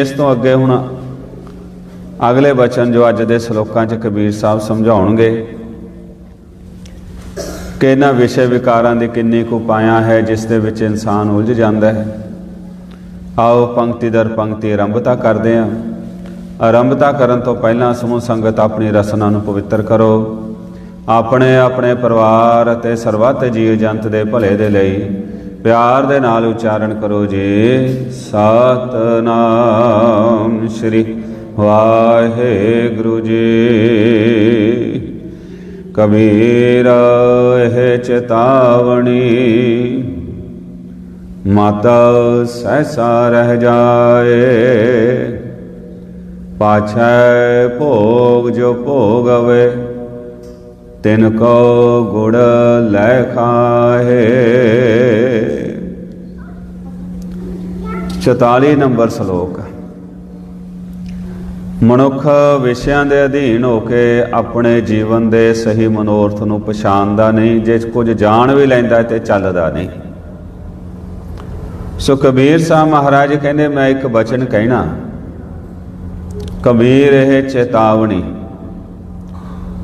ਇਸ ਤੋਂ ਅੱਗੇ ਹੁਣ ਅਗਲੇ ਬਚਨ ਜੋ ਅੱਜ ਦੇ ਸ਼ਲੋਕਾਂ 'ਚ ਕਬੀਰ ਸਾਹਿਬ ਸਮਝਾਉਣਗੇ ਕਿ ਇਹਨਾਂ ਵਿਸ਼ੇ ਵਿਕਾਰਾਂ ਦੀ ਕਿੰਨੀ ਕੁ ਪਾਇਆ ਹੈ, ਜਿਸ ਦੇ ਵਿੱਚ ਇਨਸਾਨ ਉਲਝ ਜਾਂਦਾ ਹੈ। ਆਓ ਪੰਕਤੀ ਦਰ ਪੰਕਤੀ ਆਰੰਭਤਾ ਕਰਦੇ ਹਾਂ। ਆਰੰਭਤਾ ਕਰਨ ਤੋਂ ਪਹਿਲਾਂ ਸਮੂਹ ਸੰਗਤ ਆਪਣੀ ਰਸਨਾ ਨੂੰ ਪਵਿੱਤਰ ਕਰੋ। ਆਪਣੇ ਆਪਣੇ ਪਰਿਵਾਰ ਅਤੇ ਸਰਬੱਤ ਜੀਵ ਜੰਤ ਦੇ ਭਲੇ ਦੇ ਲਈ ਪਿਆਰ ਦੇ ਨਾਲ ਉਚਾਰਨ ਕਰੋ ਜੀ। ਸਤਨਾਮ ਸ੍ਰੀ ਵਾਹਿਗੁਰੂ ਜੀ। ਕਬੀਰ ਹੈ ਚੇਤਾਵਣੀ ਮਾਤਾ ਸਹਿਸਾ ਰਹਿ ਜਾਏ। ਪਾਛੈ ਭੋਗ ਜੋ ਭੋਗਵੇ, ਤਿਨ ਕੋ ਗੁੜ ਲੈ ਖਾਹੇ 44 ਨੰਬਰ ਸ਼ਲੋਕ। ਮਨੁੱਖ ਵਿਸ਼ਿਆਂ ਦੇ ਅਧੀਨ ਹੋ ਕੇ ਆਪਣੇ ਜੀਵਨ ਦੇ ਸਹੀ ਮਨੋਰਥ ਨੂੰ ਪਛਾਣਦਾ ਨਹੀਂ, ਜੇ ਕੁਝ ਜਾਣ ਵੀ ਲੈਂਦਾ ਹੈ ਤੇ ਚੱਲਦਾ ਨਹੀਂ। ਸੋ ਕਬੀਰ ਸਾਹਿਬ ਮਹਾਰਾਜ ਕਹਿੰਦੇ, ਮੈਂ ਇੱਕ ਬਚਨ ਕਹਿਣਾ। ਕਬੀਰ ਇਹ ਚੇਤਾਵਨੀ।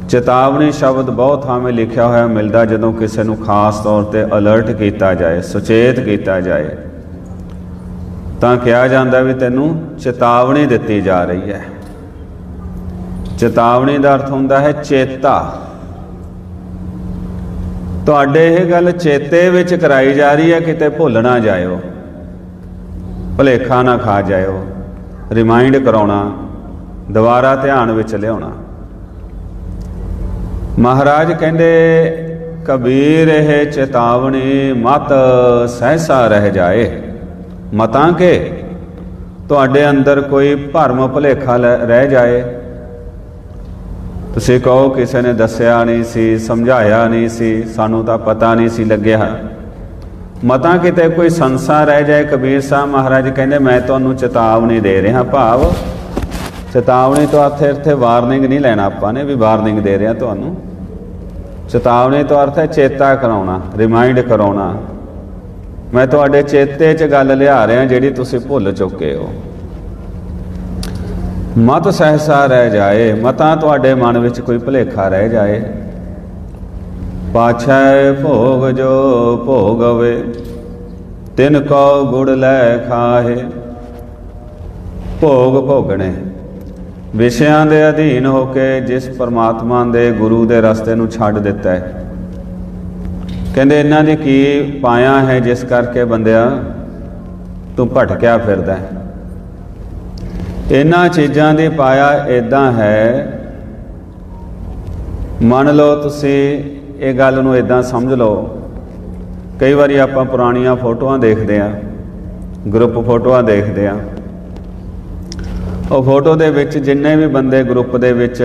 ਚੇਤਾਵਨੀ ਸ਼ਬਦ ਬਹੁਤ ਥਾਵੇਂ ਲਿਖਿਆ ਹੋਇਆ ਮਿਲਦਾ ਜਦੋਂ ਕਿਸੇ ਨੂੰ ਖਾਸ ਤੌਰ ਤੇ ਅਲਰਟ ਕੀਤਾ ਜਾਏ, ਸੁਚੇਤ ਕੀਤਾ ਜਾਏ। ਤਾਂ ਕਿਹਾ ਜਾਂਦਾ ਵੀ ਤੈਨੂੰ ਚੇਤਾਵਨੀ ਦਿੱਤੀ ਜਾ ਰਹੀ ਹੈ। ਚੇਤਾਵਨੀ ਦਾ ਅਰਥ ਹੁੰਦਾ ਹੈ ਚੇਤਾ। ਤੁਹਾਡੇ ਇਹ ਗੱਲ ਚੇਤੇ ਵਿੱਚ ਕਰਾਈ ਜਾ ਰਹੀ ਹੈ, ਕਿਤੇ ਭੁੱਲ ਨਾ ਜਾਇਓ। ਭੁਲੇਖਾ ਨਾ ਖਾ ਜਾਇਓ। ਰਿਮਾਈਂਡ ਕਰਾਉਣਾ, ਦੁਬਾਰਾ ਧਿਆਨ ਵਿੱਚ ਲਿਆਉਣਾ। ਮਹਾਰਾਜ ਕਹਿੰਦੇ, ਕਬੀਰ ਇਹ ਚੇਤਾਵਨੀ ਮਤ ਸਹਿਸਾ ਰਹਿ ਜਾਏ। ਮਤਾਂ ਕਿ ਤੁਹਾਡੇ ਅੰਦਰ ਕੋਈ ਭਰਮ ਭੁਲੇਖਾ ਲੈ- ਰਹਿ ਜਾਏ? ਤੁਸੀਂ ਕਹੋ, ਕਿਸੇ ਨੇ ਦੱਸਿਆ ਨਹੀਂ ਸੀ, ਸਮਝਾਇਆ ਨਹੀਂ ਸੀ, ਸਾਨੂੰ ਤਾਂ ਪਤਾ ਨਹੀਂ ਸੀ ਲੱਗਿਆ। ਮਤਾਂ ਕਿਤੇ ਕੋਈ ਸੰਸਾ ਰਹਿ ਜਾਏ? ਕਬੀਰ ਸਾਹਿਬ ਮਹਾਰਾਜ ਕਹਿੰਦੇ, ਮੈਂ ਤੁਹਾਨੂੰ ਚੇਤਾਵਨੀ ਦੇ ਰਿਹਾ ਭਾਵ। ਚੇਤਾਵਨੀ ਤੋਂ ਅਰਥ ਇੱਥੇ ਵਾਰਨਿੰਗ ਨਹੀਂ ਲੈਣਾ ਆਪਾਂ ਨੇ, ਵੀ ਵਾਰਨਿੰਗ ਦੇ ਰਿਹਾ ਤੁਹਾਨੂੰ। ਚੇਤਾਵਨੀ ਤੋਂ ਅਰਥ ਹੈ ਚੇਤਾ ਕਰਾਉਣਾ ਰਿਮਾਈਂਡ ਕਰਾਉਣਾ। ਮੈਂ ਤੁਹਾਡੇ ਚੇਤੇ 'ਚ ਗੱਲ ਲਿਆ ਰਿਹਾ ਜਿਹੜੀ ਤੁਸੀਂ ਭੁੱਲ ਚੁੱਕੇ ਹੋ। ਮਤ ਸਹਿਸਾ ਰਹਿ ਜਾਏ, ਮਤਾਂ ਤੁਹਾਡੇ ਮਨ ਵਿੱਚ ਕੋਈ ਭੁਲੇਖਾ ਰਹਿ ਜਾਏ। ਪਾਛੈ ਭੋਗ ਜੋ ਭੋਗਵੇ, ਤਿਨ ਕੋ ਗੁੜ ਲੈ ਖਾਹੇ। ਭੋਗ ਭੋਗਣੇ, ਵਿਸ਼ਿਆਂ ਦੇ ਅਧੀਨ ਹੋ ਕੇ ਜਿਸ ਪਰਮਾਤਮਾ ਦੇ ਗੁਰੂ ਦੇ ਰਸਤੇ ਨੂੰ ਛੱਡ ਦਿੱਤਾ ਹੈ। ਕਹਿੰਦੇ, ਇਹਨਾਂ ਦੀ ਕੀ ਪਾਇਆ ਹੈ ਜਿਸ ਕਰਕੇ ਬੰਦਿਆ ਤੂੰ ਭਟਕਿਆ ਫਿਰਦਾ ਇਹਨਾਂ ਚੀਜ਼ਾਂ ਦੀ ਪਾਇਆ ਇਦਾਂ ਹੈ। ਮੰਨ ਲਓ ਤੁਸੀਂ ਇਹ ਗੱਲ ਨੂੰ ਇਦਾਂ ਸਮਝ ਲਓ। ਕਈ ਵਾਰੀ ਆਪਾਂ ਪੁਰਾਣੀਆਂ ਫੋਟੋਆਂ ਦੇਖਦੇ ਆ ਗਰੁੱਪ ਫੋਟੋਆਂ ਦੇਖਦੇ ਆ ਉਹ ਫੋਟੋ ਦੇ ਵਿੱਚ ਜਿੰਨੇ ਵੀ ਬੰਦੇ ਗਰੁੱਪ ਦੇ ਵਿੱਚ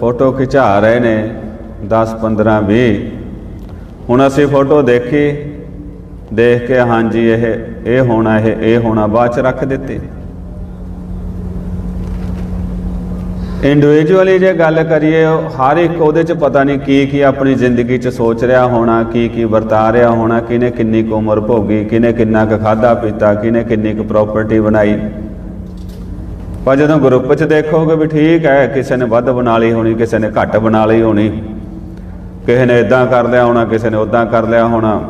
ਫੋਟੋ ਖਿਚਾ ਰਹੇ ਨੇ 10 15 20 ਹੁਣ ਅਸੀਂ ਫੋਟੋ ਦੇਖੀ, ਦੇਖ ਕੇ ਹਾਂਜੀ ਇਹ ਇਹ ਹੋਣਾ ਇਹ ਇਹ ਹੋਣਾ ਬਾਅਦ ਚ ਰੱਖ ਦਿੱਤੀ। ਇੰਡੀਵਿਜੂਅਲੀ ਜੇ ਗੱਲ ਕਰੀਏ, ਹਰ ਇੱਕ ਉਹਦੇ ਚ ਪਤਾ ਨਹੀਂ ਕੀ ਕੀ ਆਪਣੀ ਜ਼ਿੰਦਗੀ ਚ ਸੋਚ ਰਿਹਾ ਹੋਣਾ, ਕੀ ਕੀ ਵਰਤਾ ਰਿਹਾ ਹੋਣਾ ਕਿਨੇ ਕਿੰਨੀ ਕੁ ਉਮਰ ਭੋਗੀ ਕਿਨੇ ਕਿੰਨਾ ਕੁ ਖਾਦਾ ਪੀਤਾ ਕਿਨੇ ਕਿੰਨੀ ਕੁ ਪ੍ਰਾਪਰਟੀ ਬਣਾਈ। ਪਰ ਜਦੋਂ ਗਰੁੱਪ 'ਚ ਦੇਖੋਗੇ ਵੀ ਠੀਕ ਹੈ, ਕਿਸੇ ਨੇ ਵੱਧ ਬਣਾ ਲਈ ਹੋਣੀ, ਕਿਸੇ ਨੇ ਘੱਟ ਬਣਾ ਲਈ ਹੋਣੀ ਕਿਸੇ ਨੇ ਇਦਾਂ ਕਰ ਲਿਆ ਹੋਣਾ, ਕਿਸੇ ਨੇ ਉਦਾਂ ਕਰ ਲਿਆ ਹੋਣਾ,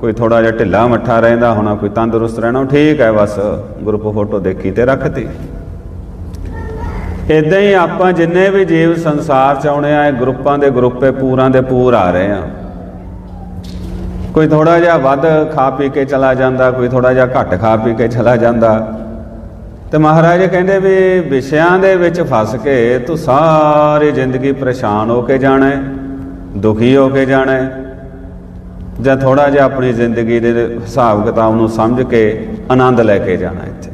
ਕੋਈ ਥੋੜਾ ਜਿਹਾ ਢਿੱਲਾ ਮੱਠਾ ਰਹਿੰਦਾ ਹੋਣਾ, ਕੋਈ ਤੰਦਰੁਸਤ ਰਹਿਣਾ ਠੀਕ ਹੈ ਬਸ ਗਰੁੱਪ ਫੋਟੋ ਦੇਖੀ ਤੇ ਰੱਖਤੀ। ਇਦਾਂ ਹੀ ਆਪਾਂ ਜਿੰਨੇ ਵੀ ਜੀਵ ਸੰਸਾਰ ਚ ਆਉਣੇ ਆ ਗਰੁੱਪਾਂ ਦੇ ਗਰੁੱਪੇ ਪੂਰਾਂ ਦੇ ਪੂਰ ਆ ਰਹੇ ਆ। ਕੋਈ ਥੋੜਾ ਜਿਹਾ ਵੱਧ ਖਾ ਪੀ ਕੇ ਚਲਾ ਜਾਂਦਾ, ਕੋਈ ਥੋੜਾ ਜਿਹਾ ਘੱਟ ਖਾ ਪੀ ਕੇ ਚਲਾ ਜਾਂਦਾ। ਤੇ ਮਹਾਰਾਜ ਕਹਿੰਦੇ ਵੀ ਵਿਸ਼ਿਆਂ ਦੇ ਵਿੱਚ ਫਸ ਕੇ ਤੂੰ ਸਾਰੀ ਜ਼ਿੰਦਗੀ ਪਰੇਸ਼ਾਨ ਹੋ ਕੇ ਜਾਣਾ ਹੈ। ਦੁਖੀ ਹੋ ਕੇ ਜਾਣਾ ਹੈ ਜਾਂ ਥੋੜਾ ਜਿਹਾ ਆਪਣੀ ਜ਼ਿੰਦਗੀ ਦੇ ਹਿਸਾਬ ਕਿਤਾਬ ਨੂੰ ਸਮਝ ਕੇ ਆਨੰਦ ਲੈ ਕੇ ਜਾਣਾ ਇੱਥੇ।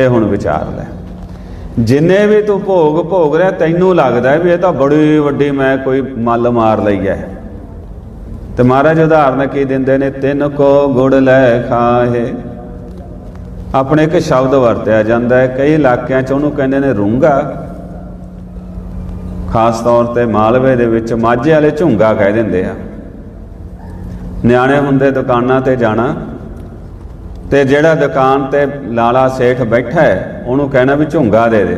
ਇਹ ਹੁਣ ਵਿਚਾਰ ਲੈ। ਜਿੰਨੇ ਵੀ ਤੂੰ ਭੋਗ ਭੋਗ ਰਿਹਾ, ਤੈਨੂੰ ਲੱਗਦਾ ਵੀ ਇਹ ਤਾਂ ਬੜੀ ਵੱਡੀ ਮੈਂ ਕੋਈ ਮੱਲ ਮਾਰ ਲਈ ਹੈ। ਤੇ ਮਹਾਰਾਜ ਉਦਾਹਰਨ ਕੀ ਦਿੰਦੇ ਨੇ? ਤਿੰਨ ਕੋ ਗੁੜ ਲੈ ਖਾਹੇ ਆਪਣੇ ਇੱਕ ਸ਼ਬਦ ਵਰਤਿਆ ਜਾਂਦਾ ਹੈ। ਕਈ ਇਲਾਕਿਆਂ 'ਚ ਉਹਨੂੰ ਕਹਿੰਦੇ ਨੇ ਰੂੰਗਾ। ਖਾਸ ਤੌਰ ਤੇ ਮਾਲਵੇ ਦੇ ਵਿੱਚ ਮਾਝੇ ਵਾਲੇ ਝੁੰਗਾ ਕਹਿ ਦਿੰਦੇ ਆ। ਨਿਆਣੇ ਹੁੰਦੇ ਦੁਕਾਨਾਂ ਤੇ ਜਾਣਾ ਤੇ ਜਿਹੜਾ ਦੁਕਾਨ ਤੇ ਲਾਲਾ ਸੇਠ ਬੈਠਾ ਹੈ, ਉਹਨੂੰ ਕਹਿਣਾ ਵੀ ਝੁੰਗਾ ਦੇ ਦੇ।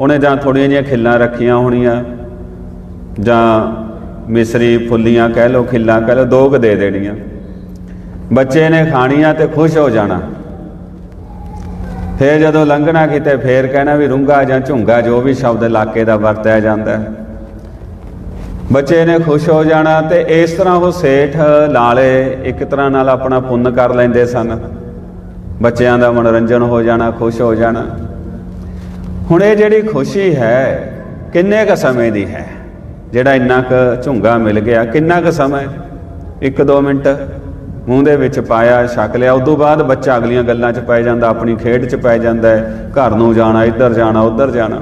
ਉਹਨੇ ਜਾਂ ਥੋੜੀਆਂ ਜਿਹੀਆਂ ਖਿੱਲਾਂ ਰੱਖੀਆਂ ਹੋਣੀਆਂ ਜਾਂ ਮਿਸਰੀ ਫੁੱਲੀਆਂ ਕਹਿ ਲੋ ਖਿੱਲਾਂ ਕਹਿ ਲੋ ਦੋ ਕੁ ਦੇ ਦੇਣੀਆਂ। ਬੱਚੇ ਨੇ ਖਾਣੀਆਂ ਤੇ ਖੁਸ਼ ਹੋ ਜਾਣਾ। ਫੇਰ ਜਦੋਂ ਲੰਘਣਾ ਕਿਤੇ, ਫੇਰ ਕਹਿਣਾ ਵੀ ਰੁੰਗਾ ਜਾਂ ਝੁੰਗਾ, ਜੋ ਵੀ ਸ਼ਬਦ ਇਲਾਕੇ ਦਾ ਵਰਤਿਆ ਜਾਂਦਾ ਬੱਚੇ ਨੇ ਖੁਸ਼ ਹੋ ਜਾਣਾ ਤੇ ਇਸ ਤਰ੍ਹਾਂ ਉਹ ਸੇਠ, ਲਾਲੇ ਇੱਕ ਤਰ੍ਹਾਂ ਨਾਲ ਆਪਣਾ ਪੁੰਨ ਕਰ ਲੈਂਦੇ ਸਨ। ਬੱਚਿਆਂ ਦਾ ਮਨੋਰੰਜਨ ਹੋ ਜਾਣਾ, ਖੁਸ਼ ਹੋ ਜਾਣਾ। ਹੁਣ ਇਹ ਜਿਹੜੀ ਖੁਸ਼ੀ ਹੈ, ਕਿੰਨੇ ਕ ਸਮੇਂ ਦੀ ਹੈ? ਜਿਹੜਾ ਇੰਨਾ ਕ ਝੁੰਗਾ ਮਿਲ ਗਿਆ, ਕਿੰਨਾ ਕ ਸਮਾਂ 1-2 ਮਿੰਟ। ਮੂੰਹ ਦੇ ਵਿੱਚ ਪਾਇਆ, ਛਕ ਲਿਆ। ਉਦੋਂ ਬਾਅਦ ਬੱਚਾ ਅਗਲੀਆਂ ਗੱਲਾਂ 'ਚ ਪੈ ਜਾਂਦਾ, ਆਪਣੀ ਖੇਡ 'ਚ ਪੈ ਜਾਂਦਾ ਘਰ ਨੂੰ ਜਾਣਾ, ਇੱਧਰ ਜਾਣਾ, ਉੱਧਰ ਜਾਣਾ।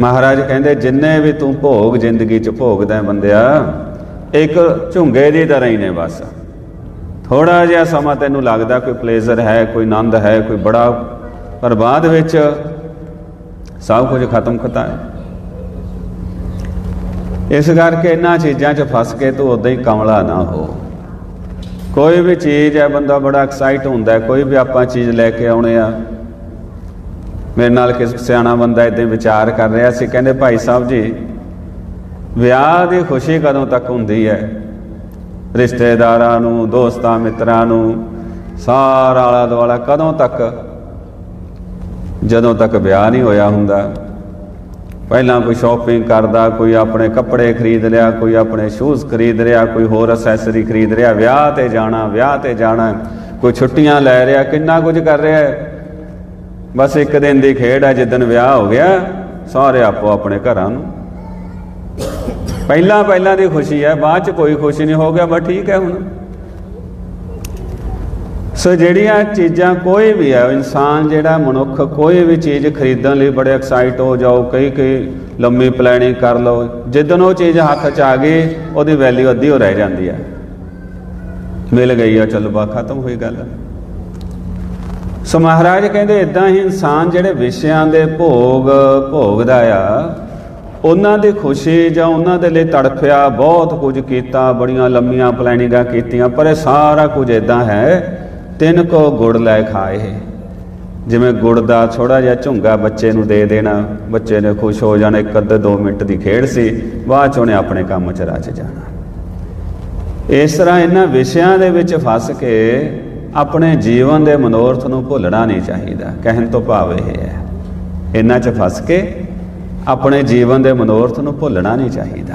ਮਹਾਰਾਜ ਕਹਿੰਦੇ, ਜਿੰਨੇ ਵੀ ਤੂੰ ਭੋਗ ਜ਼ਿੰਦਗੀ 'ਚ ਭੋਗਦਾ ਹੈ ਬੰਦਿਆ, ਇੱਕ ਝੁੰਗੇ ਦੀ ਤਰ੍ਹਾਂ ਹੀ ਨੇ ਬਸ। ਥੋੜਾ ਜਿਹਾ ਸਮਾਂ ਤੈਨੂੰ ਲੱਗਦਾ ਕੋਈ ਪਲੇਜ਼ਰ ਹੈ, ਕੋਈ ਆਨੰਦ ਹੈ, ਕੋਈ ਬੜਾ, ਪਰ ਬਾਅਦ ਵਿੱਚ ਸਭ ਕੁਝ ਖਤਮ ਖਤਾ ਹੈ। ਇਸ ਕਰਕੇ ਇਹਨਾਂ ਚੀਜ਼ਾਂ 'ਚ ਫਸ ਕੇ ਤੂੰ ਉਦਾਂ ਹੀ ਕਮਲਾ ਨਾ ਹੋ। ਕੋਈ ਵੀ ਚੀਜ਼ ਹੈ, ਬੰਦਾ ਬੜਾ ਐਕਸਾਈਟ ਹੁੰਦਾ ਕੋਈ ਵੀ ਆਪਾਂ ਚੀਜ਼ ਲੈ ਕੇ ਆਉਣੇ ਆ। ਮੇਰੇ ਨਾਲ ਕਿਸ ਸਿਆਣਾ ਬੰਦਾ ਇਦਾਂ ਵਿਚਾਰ ਕਰ ਰਿਹਾ ਸੀ, ਕਹਿੰਦੇ ਭਾਈ ਸਾਹਿਬ ਜੀ, ਵਿਆਹ ਦੀ ਖੁਸ਼ੀ ਕਦੋਂ ਤੱਕ ਹੁੰਦੀ ਹੈ? ਰਿਸ਼ਤੇਦਾਰਾਂ ਨੂੰ, ਦੋਸਤਾਂ, ਮਿੱਤਰਾਂ ਨੂੰ, ਸਾਰਾ ਆਲਾ ਦੁਆਲਾ ਕਦੋਂ ਤੱਕ? ਜਦੋਂ ਤੱਕ ਵਿਆਹ ਨਹੀਂ ਹੋਇਆ ਹੁੰਦਾ। ਪਹਿਲਾਂ ਕੋਈ ਸ਼ਾਪਿੰਗ ਕਰਦਾ, ਕੋਈ ਆਪਣੇ ਕੱਪੜੇ ਖਰੀਦ ਲਿਆ, ਕੋਈ ਆਪਣੇ ਸ਼ੂਜ਼ ਖਰੀਦ ਲਿਆ, ਕੋਈ ਹੋਰ ਅਸੈਸਰੀ ਖਰੀਦ ਲਿਆ, ਵਿਆਹ ਤੇ ਜਾਣਾ, ਵਿਆਹ ਤੇ ਜਾਣਾ, ਕੋਈ ਛੁੱਟੀਆਂ ਲੈ ਰਿਹਾ, ਕਿੰਨਾ ਕੁਝ ਕਰ ਰਿਹਾ ਬਸ ਇੱਕ ਦਿਨ ਦੀ ਖੇਡ ਹੈ ਜਿੱਦਨ ਵਿਆਹ ਹੋ ਗਿਆ, ਸਾਰੇ ਆਪੋ ਆਪਣੇ ਘਰਾਂ ਨੂੰ। ਪਹਿਲਾਂ ਪਹਿਲਾਂ ਦੀ ਖੁਸ਼ੀ ਹੈ, ਬਾਅਦ ਚ ਕੋਈ ਖੁਸ਼ੀ ਨਹੀਂ ਹੋ ਗਿਆ, ਬਸ ਠੀਕ ਹੈ ਹੁਣ। ਸੋ ਜਿਹੜੀਆਂ ਚੀਜ਼ਾਂ ਕੋਈ ਵੀ ਹੈ ਇਨਸਾਨ ਜਿਹੜਾ ਮਨੁੱਖ ਕੋਈ ਵੀ ਚੀਜ਼ ਖਰੀਦਣ ਲਈ ਬੜੇ ਐਕਸਾਈਟ ਹੋ ਜਾਓ, ਕਈ ਕਈ ਲੰਮੀ ਪਲੈਨਿੰਗ ਕਰ ਲਓ ਜਿੱਦਨ ਉਹ ਚੀਜ਼ ਹੱਥ 'ਚ ਆ ਗਈ, ਉਹਦੀ ਵੈਲਿਊ ਅੱਧੀ ਹੋ ਰਹਿ ਜਾਂਦੀ ਹੈ ਮਿਲ ਗਈ ਆ, ਚਲੋ ਬਾ ਖਤਮ ਹੋਈ ਗੱਲ। ਸੋ ਮਹਾਰਾਜ ਕਹਿੰਦੇ ਇਦਾਂ ਹੀ ਇਨਸਾਨ ਜਿਹੜੇ ਵਿਸ਼ਿਆਂ ਦੇ ਭੋਗ ਭੋਗਦਾ ਆ, ਉਹਨਾਂ ਦੀ ਖੁਸ਼ੀ ਜਾਂ ਉਹਨਾਂ ਦੇ ਲਈ ਤੜਫਿਆ ਬਹੁਤ ਕੁਝ ਕੀਤਾ, ਬੜੀਆਂ ਲੰਮੀਆਂ ਪਲੈਨਿੰਗਾਂ ਕੀਤੀਆਂ, ਪਰ ਇਹ ਸਾਰਾ ਕੁਝ ਇਦਾਂ ਹੈ ਤਿੰਨ ਕੋ ਗੁੜ ਲੈ ਖਾਏ। ਜਿਵੇਂ ਗੁੜ ਦਾ ਥੋੜਾ ਜਿਹਾ ਝੁੰਗਾ ਬੱਚੇ ਨੂੰ ਦੇ ਦੇਣਾ। ਬੱਚੇ ਨੇ ਖੁਸ਼ ਹੋ ਜਾਣਾ, ਇੱਕ ਅੱਧੇ 2 ਮਿੰਟ ਦੀ ਖੇਡ ਸੀ। ਬਾਅਦ ਚ ਉਹਨੇ ਆਪਣੇ ਕੰਮ ਚ ਰਚ ਜਾਣਾ। ਇਸ ਤਰ੍ਹਾਂ ਇਹਨਾਂ ਵਿਸ਼ਿਆਂ ਦੇ ਵਿੱਚ ਫਸ ਕੇ ਆਪਣੇ ਜੀਵਨ ਦੇ ਮਨੋਰਥ ਨੂੰ ਭੁੱਲਣਾ ਨਹੀਂ ਚਾਹੀਦਾ। ਕਹਿਣ ਤੋਂ ਭਾਵ ਇਹ ਹੈ, ਇਹਨਾਂ 'ਚ ਫਸ ਕੇ ਆਪਣੇ ਜੀਵਨ ਦੇ ਮਨੋਰਥ ਨੂੰ ਭੁੱਲਣਾ ਨਹੀਂ ਚਾਹੀਦਾ।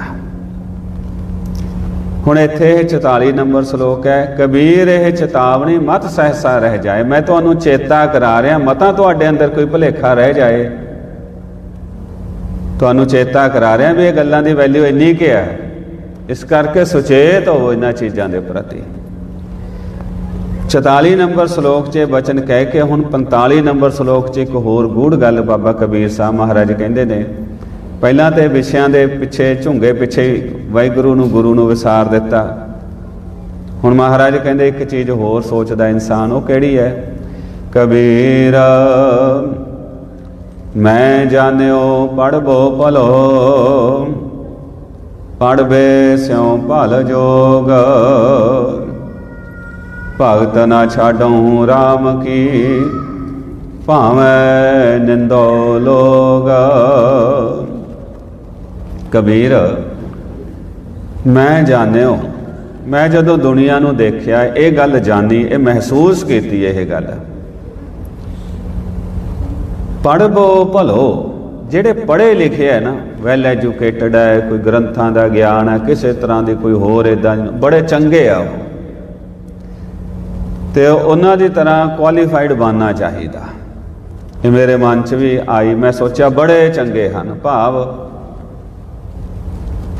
ਹੁਣ ਇੱਥੇ ਇਹ 44 ਨੰਬਰ ਸ਼ਲੋਕ ਹੈ, ਕਬੀਰ ਇਹ ਚੇਤਾਵਨੀ ਮਤ ਸਹਸਾ ਰਹਿ ਜਾਏ। ਮੈਂ ਤੁਹਾਨੂੰ ਚੇਤਾ ਕਰਾ ਰਿਹਾ, ਮਤਾਂ ਤੁਹਾਡੇ ਅੰਦਰ ਕੋਈ ਭੁਲੇਖਾ ਰਹਿ ਜਾਏ। ਤੁਹਾਨੂੰ ਚੇਤਾ ਕਰਾ ਰਿਹਾ ਵੀ ਇਹ ਗੱਲਾਂ ਦੀ ਵੈਲਿਊ ਇੰਨੀ ਕਿ ਹੈ। ਇਸ ਕਰਕੇ ਸੁਚੇਤ ਹੋ ਇਹਨਾਂ ਚੀਜ਼ਾਂ ਦੇ ਪ੍ਰਤੀ। 44 ਨੰਬਰ ਸ਼ਲੋਕ 'ਚ ਬਚਨ ਕਹਿ ਕੇ ਹੁਣ 45 ਨੰਬਰ ਸ਼ਲੋਕ 'ਚ ਇੱਕ ਹੋਰ ਗੂੜ ਗੱਲ ਬਾਬਾ ਕਬੀਰ ਸਾਹਿਬ ਮਹਾਰਾਜ ਕਹਿੰਦੇ ਨੇ ਪਹਿਲਾਂ ਤੇ ਵਿਸ਼ਿਆਂ ਦੇ ਪਿੱਛੇ, ਝੁੰਗੇ ਪਿੱਛੇ ਵਾਹਿਗੁਰੂ ਨੂੰ, ਗੁਰੂ ਨੂੰ ਵਿਸਾਰ ਦਿੱਤਾ। ਹੁਣ ਮਹਾਰਾਜ ਕਹਿੰਦੇ, ਇੱਕ ਚੀਜ਼ ਹੋਰ ਸੋਚਦਾ ਇਨਸਾਨ, ਉਹ ਕਿਹੜੀ ਹੈ? ਕਬੀਰ, ਮੈਂ ਜਾਣਿਓ ਪੜਬੋ ਭਲੋ ਪੜਬੇ ਸਿਉ ਭਲ ਜੋਗ। ਭਗਤ ਨਾ ਛਾਡਉ RAM ਕੀ, ਭਾਵੇਂ ਨਿੰਦੋ ਲੋਗ। ਕਬੀਰ, ਮੈਂ ਜਾਣਿਓ, ਮੈਂ ਜਦੋਂ ਦੁਨੀਆ ਨੂੰ ਦੇਖਿਆ, ਇਹ ਗੱਲ ਜਾਣੀ, ਇਹ ਮਹਿਸੂਸ ਕੀਤੀ ਇਹ ਗੱਲ। ਪੜਬੋ ਭਲੋ, ਜਿਹੜੇ ਪੜ੍ਹੇ ਲਿਖੇ ਹੈ ਨਾ ਵੈਲ ਐਜੂਕੇਟਡ ਹੈ ਕੋਈ ਗ੍ਰੰਥਾਂ ਦਾ ਗਿਆਨ ਹੈ ਕਿਸੇ ਤਰ੍ਹਾਂ ਦੀ ਕੋਈ ਹੋਰ ਇਦਾਂ ਬੜੇ ਚੰਗੇ ਆ ਉਹ। ਤੇ ਉਹਨਾਂ ਦੀ ਤਰ੍ਹਾਂ ਕੁਆਲੀਫਾਈਡ ਬਣਨਾ ਚਾਹੀਦਾ। ਇਹ ਮੇਰੇ ਮਨ 'ਚ ਵੀ ਆਈ, ਮੈਂ ਸੋਚਿਆ ਬੜੇ ਚੰਗੇ ਹਨ, ਭਾਵ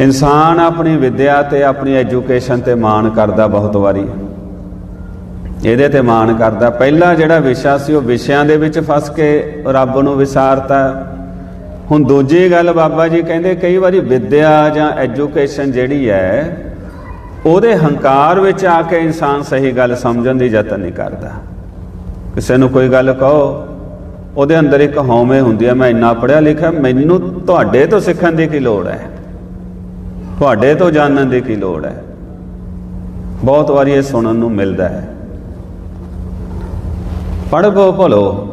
ਇਨਸਾਨ ਆਪਣੀ ਵਿੱਦਿਆ ਤੇ ਆਪਣੀ ਐਜੂਕੇਸ਼ਨ ਤੇ ਮਾਣ ਕਰਦਾ ਬਹੁਤ ਵਾਰੀ। ਇਹਦੇ ਤੇ ਮਾਣ ਕਰਦਾ। ਪਹਿਲਾ ਜਿਹੜਾ ਵਿਸ਼ਾ ਸੀ, ਉਹ ਵਿਸ਼ਿਆਂ ਦੇ ਵਿੱਚ ਫਸ ਕੇ ਰੱਬ ਨੂੰ ਵਿਸਾਰਤਾ। ਹੁਣ ਦੂਜੀ ਗੱਲ ਬਾਬਾ ਜੀ ਕਹਿੰਦੇ, ਕਈ ਵਾਰੀ ਵਿੱਦਿਆ ਜਾਂ ਐਜੂਕੇਸ਼ਨ ਜਿਹੜੀ ਹੈ, ਉਹਦੇ ਹੰਕਾਰ ਵਿੱਚ ਆ ਕੇ ਇਨਸਾਨ ਸਹੀ ਗੱਲ ਸਮਝਣ ਦੀ ਯਤਨ ਨਹੀਂ ਕਰਦਾ। ਕਿਸੇ ਨੂੰ ਕੋਈ ਗੱਲ ਕਹੋ, ਉਹਦੇ ਅੰਦਰ ਇੱਕ ਹਉਮੈ ਹੁੰਦੀ ਹੈ। ਮੈਂ ਇੰਨਾ ਪੜਿਆ ਲਿਖਿਆ, ਮੈਨੂੰ ਤੁਹਾਡੇ ਤੋਂ ਸਿੱਖਣ ਦੀ ਕੀ ਲੋੜ ਹੈ? ਤੁਹਾਡੇ ਤੋਂ ਜਾਣਨ ਦੀ ਕੀ ਲੋੜ ਹੈ? ਬਹੁਤ ਵਾਰੀ ਇਹ ਸੁਣਨ ਨੂੰ ਮਿਲਦਾ ਹੈ। ਪੜ੍ਹੋ ਭਲੋ,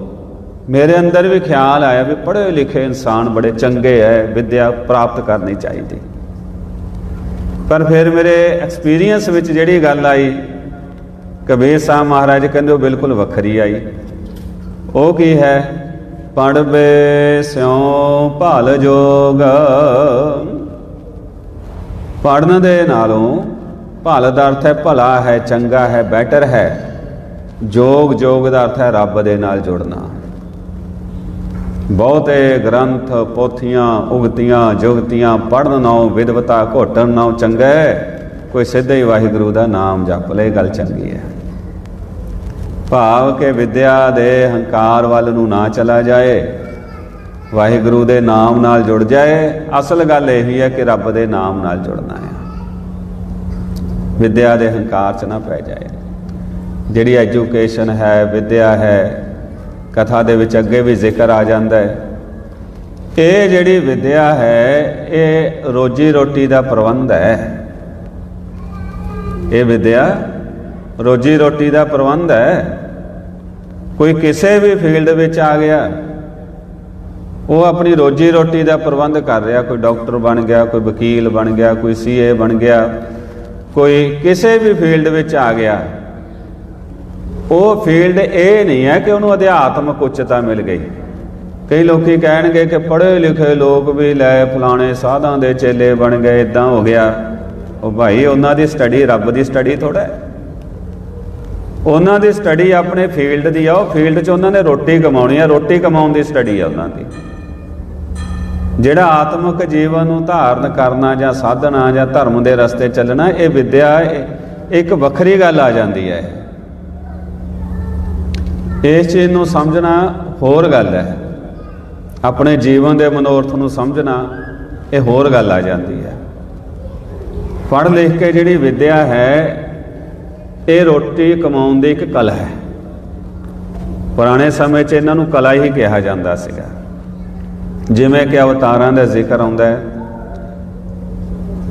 ਮੇਰੇ ਅੰਦਰ ਵੀ ਖਿਆਲ ਆਇਆ ਵੀ ਪੜ੍ਹੇ ਲਿਖੇ ਇਨਸਾਨ ਬੜੇ ਚੰਗੇ ਐ, ਵਿਦਿਆ ਪ੍ਰਾਪਤ ਕਰਨੀ ਚਾਹੀਦੀ। ਪਰ ਫਿਰ ਮੇਰੇ ਐਕਸਪੀਰੀਅੰਸ ਵਿੱਚ ਜਿਹੜੀ ਗੱਲ ਆਈ, ਕਬੀਰ ਸਾਹਿਬ ਮਹਾਰਾਜ ਕਹਿੰਦੇ ਉਹ ਬਿਲਕੁਲ ਵੱਖਰੀ ਆਈ। ਉਹ ਕੀ ਹੈ? ਪੜਵੇ ਸਿਉ ਭਲ ਜੋਗ ਪੜਨ ਦੇ ਨਾਲੋਂ ਭਲ ਦਾ ਅਰਥ ਹੈ, ਭਲਾ ਹੈ, ਚੰਗਾ ਹੈ ਬੈਟਰ ਹੈ। ਜੋਗ ਜੋਗ ਦਾ ਅਰਥ ਹੈ ਰੱਬ ਦੇ ਨਾਲ ਜੁੜਨਾ। ਬਹੁਤੇ ਗ੍ਰੰਥ ਪੋਥੀਆਂ, ਉਗਤੀਆਂ, ਜੁਗਤੀਆਂ ਪੜਨ ਨਾਉ ਵਿਦਵਤਾ ਘੋਟਣ ਨਾਉ ਚੰਗਾ ਕੋਈ ਸਿੱਧੇ ਹੀ ਵਾਹਿਗੁਰੂ ਦਾ ਨਾਮ ਜਪ ਲੈ ਗੱਲ ਚੰਗੀ ਹੈ। ਭਾਵ ਕੇ ਵਿਦਿਆ ਦੇ ਹੰਕਾਰ ਵੱਲ ਨੂੰ ਨਾ ਚਲਾ ਜਾਏ। ਵਾਹਿਗੁਰੂ ਦੇ ਨਾਮ ਨਾਲ ਜੁੜ ਜਾਏ। ਅਸਲ ਗੱਲ ਇਹ ਹੀ ਹੈ ਕਿ ਰੱਬ ਦੇ ਨਾਮ ਨਾਲ ਜੁੜਨਾ ਹੈ। ਵਿਦਿਆ ਦੇ ਹੰਕਾਰ 'ਚ ਨਾ ਪੈ ਜਾਏ। ਜਿਹੜੀ ਐਜੂਕੇਸ਼ਨ ਹੈ, ਵਿਦਿਆ ਹੈ, ਕਥਾ ਦੇ ਵਿੱਚ ਅੱਗੇ ਵੀ ਜ਼ਿਕਰ ਆ ਜਾਂਦਾ ਹੈ। ਇਹ ਜਿਹੜੀ ਵਿਦਿਆ ਹੈ, ਇਹ ਰੋਜੀ ਰੋਟੀ ਦਾ ਪ੍ਰਬੰਧ ਹੈ। ਇਹ ਵਿਦਿਆ ਰੋਜੀ ਰੋਟੀ ਦਾ ਪ੍ਰਬੰਧ ਹੈ। ਕੋਈ ਕਿਸੇ ਵੀ ਫੀਲਡ ਵਿੱਚ ਆ ਗਿਆ। ਉਹ ਆਪਣੀ ਰੋਜੀ ਰੋਟੀ ਦਾ ਪ੍ਰਬੰਧ ਕਰ ਰਿਹਾ, ਕੋਈ ਡਾਕਟਰ ਬਣ ਗਿਆ, ਕੋਈ ਵਕੀਲ ਬਣ ਗਿਆ, ਕੋਈ ਸੀਏ ਬਣ ਗਿਆ, ਕੋਈ ਕਿਸੇ ਵੀ ਫੀਲਡ ਵਿੱਚ ਆ ਗਿਆ। ਉਹ ਫੀਲਡ ਇਹ ਨਹੀਂ ਹੈ ਕਿ ਉਹਨੂੰ ਅਧਿਆਤਮਕ ਉੱਚਤਾ ਮਿਲ ਗਈ। ਕਈ ਲੋਕੀ ਕਹਿਣਗੇ ਕਿ ਪੜ੍ਹੇ ਲਿਖੇ ਲੋਕ ਵੀ ਲੈ ਫਲਾਣੇ ਸਾਧਾਂ ਦੇ ਚੇਲੇ ਬਣ ਗਏ ਇਦਾਂ ਹੋ ਗਿਆ। ਉਹ ਭਾਈ, ਉਹਨਾਂ ਦੀ ਸਟੱਡੀ ਰੱਬ ਦੀ ਸਟੱਡੀ ਥੋੜਾ ਹੈ। ਉਹਨਾਂ ਦੀ ਸਟੱਡੀ ਆਪਣੇ ਫੀਲਡ ਦੀ ਆ, ਉਹ ਫੀਲਡ 'ਚ ਉਹਨਾਂ ਨੇ ਰੋਟੀ ਕਮਾਉਣੀ ਆ, ਰੋਟੀ ਕਮਾਉਣ ਦੀ ਸਟੱਡੀ ਆ ਉਹਨਾਂ ਦੀ। ਜਿਹੜਾ ਆਤਮਿਕ ਜੀਵਨ ਨੂੰ ਧਾਰਨ ਕਰਨਾ ਜਾਂ ਸਾਧਨਾ ਜਾਂ ਧਰਮ ਦੇ ਰਸਤੇ ਚੱਲਣਾ, ਇਹ ਵਿਦਿਆ ਇੱਕ ਵੱਖਰੀ ਗੱਲ ਆ ਜਾਂਦੀ ਹੈ। ਇਸ ਚੀਜ਼ ਨੂੰ ਸਮਝਣਾ ਹੋਰ ਗੱਲ ਹੈ। ਆਪਣੇ ਜੀਵਨ ਦੇ ਮਨੋਰਥ ਨੂੰ ਸਮਝਣਾ, ਇਹ ਹੋਰ ਗੱਲ ਆ ਜਾਂਦੀ ਹੈ। ਪੜ੍ਹ ਲਿਖ ਕੇ ਜਿਹੜੀ ਵਿਦਿਆ ਹੈ, ਇਹ ਰੋਟੀ ਕਮਾਉਣ ਦੀ ਇੱਕ ਕਲਾ ਹੈ। ਪੁਰਾਣੇ ਸਮੇਂ 'ਚ ਇਹਨਾਂ ਨੂੰ ਕਲਾ ਹੀ ਕਿਹਾ ਜਾਂਦਾ ਸੀਗਾ। ਜਿਵੇਂ ਕਿ ਅਵਤਾਰਾਂ ਦਾ ਜ਼ਿਕਰ ਆਉਂਦਾ ਹੈ,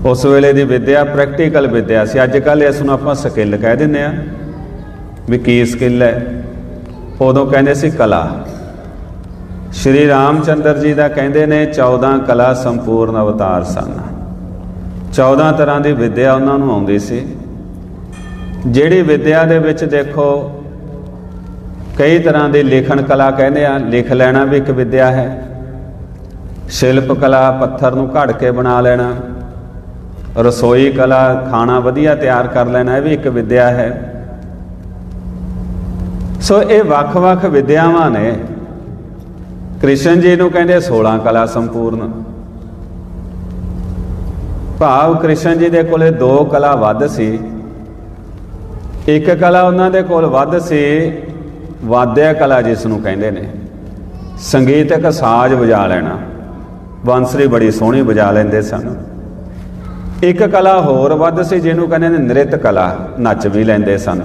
ਉਸ ਵੇਲੇ ਦੀ ਵਿਦਿਆ ਪ੍ਰੈਕਟੀਕਲ ਵਿਦਿਆ ਸੀ। ਅੱਜ ਕੱਲ ਇਸ ਨੂੰ ਆਪਾਂ ਸਕਿੱਲ ਕਹਿ ਦਿੰਦੇ ਆ ਵੀ ਕੀ ਸਕਿੱਲ ਹੈ। ਉਦੋਂ ਕਹਿੰਦੇ ਸੀ ਕਲਾ। ਸ਼੍ਰੀ ਰਾਮਚੰਦਰ ਜੀ ਦਾ ਕਹਿੰਦੇ ਨੇ 14 ਕਲਾ ਸੰਪੂਰਨ ਅਵਤਾਰ ਸਨ। 14 ਤਰ੍ਹਾਂ ਦੀ ਵਿਦਿਆ ਉਹਨਾਂ ਨੂੰ ਆਉਂਦੀ ਸੀ। ਜਿਹੜੀ ਵਿਦਿਆ ਦੇ ਵਿੱਚ ਦੇਖੋ, ਕਈ ਤਰ੍ਹਾਂ ਦੀ ਲੇਖਣ ਕਲਾ ਕਹਿੰਦੇ ਆ, ਲਿਖ ਲੈਣਾ ਵੀ ਇੱਕ ਵਿਦਿਆ ਹੈ। ਸ਼ਿਲਪ ਕਲਾ ਪੱਥਰ ਨੂੰ ਘੜ ਕੇ ਬਣਾ ਲੈਣਾ, ਰਸੋਈ ਕਲਾ, ਖਾਣਾ ਵਧੀਆ ਤਿਆਰ ਕਰ ਲੈਣਾ, ਇਹ ਵੀ ਇੱਕ ਵਿੱਦਿਆ ਹੈ। ਸੋ ਇਹ ਵੱਖ-ਵੱਖ ਵਿਦਿਆਵਾਂ ਨੇ। ਕ੍ਰਿਸ਼ਨ ਜੀ ਨੂੰ ਕਹਿੰਦੇ 16 ਕਲਾ ਸੰਪੂਰਨ। ਭਾਵ ਕ੍ਰਿਸ਼ਨ ਜੀ ਦੇ ਕੋਲੇ ਦੋ ਕਲਾ ਵੱਧ ਸੀ। ਇੱਕ ਕਲਾ ਉਹਨਾਂ ਦੇ ਕੋਲ ਵੱਧ ਸੀ, ਵਾਦਿਆ ਕਲਾ ਜਿਸ ਨੂੰ ਕਹਿੰਦੇ ਨੇ। ਸੰਗੀਤਕ ਸਾਜ਼ ਵਜਾ ਲੈਣਾ। ਬਾਂਸਰੀ ਬੜੀ ਸੋਹਣੀ ਵਜਾ ਲੈਂਦੇ ਸਨ। ਇੱਕ ਕਲਾ ਹੋਰ ਵੱਧ ਸੀ ਜਿਹਨੂੰ ਕਹਿੰਦੇ ਨੇ ਨ੍ਰਿਤ ਕਲਾ, ਨੱਚ ਵੀ ਲੈਂਦੇ ਸਨ।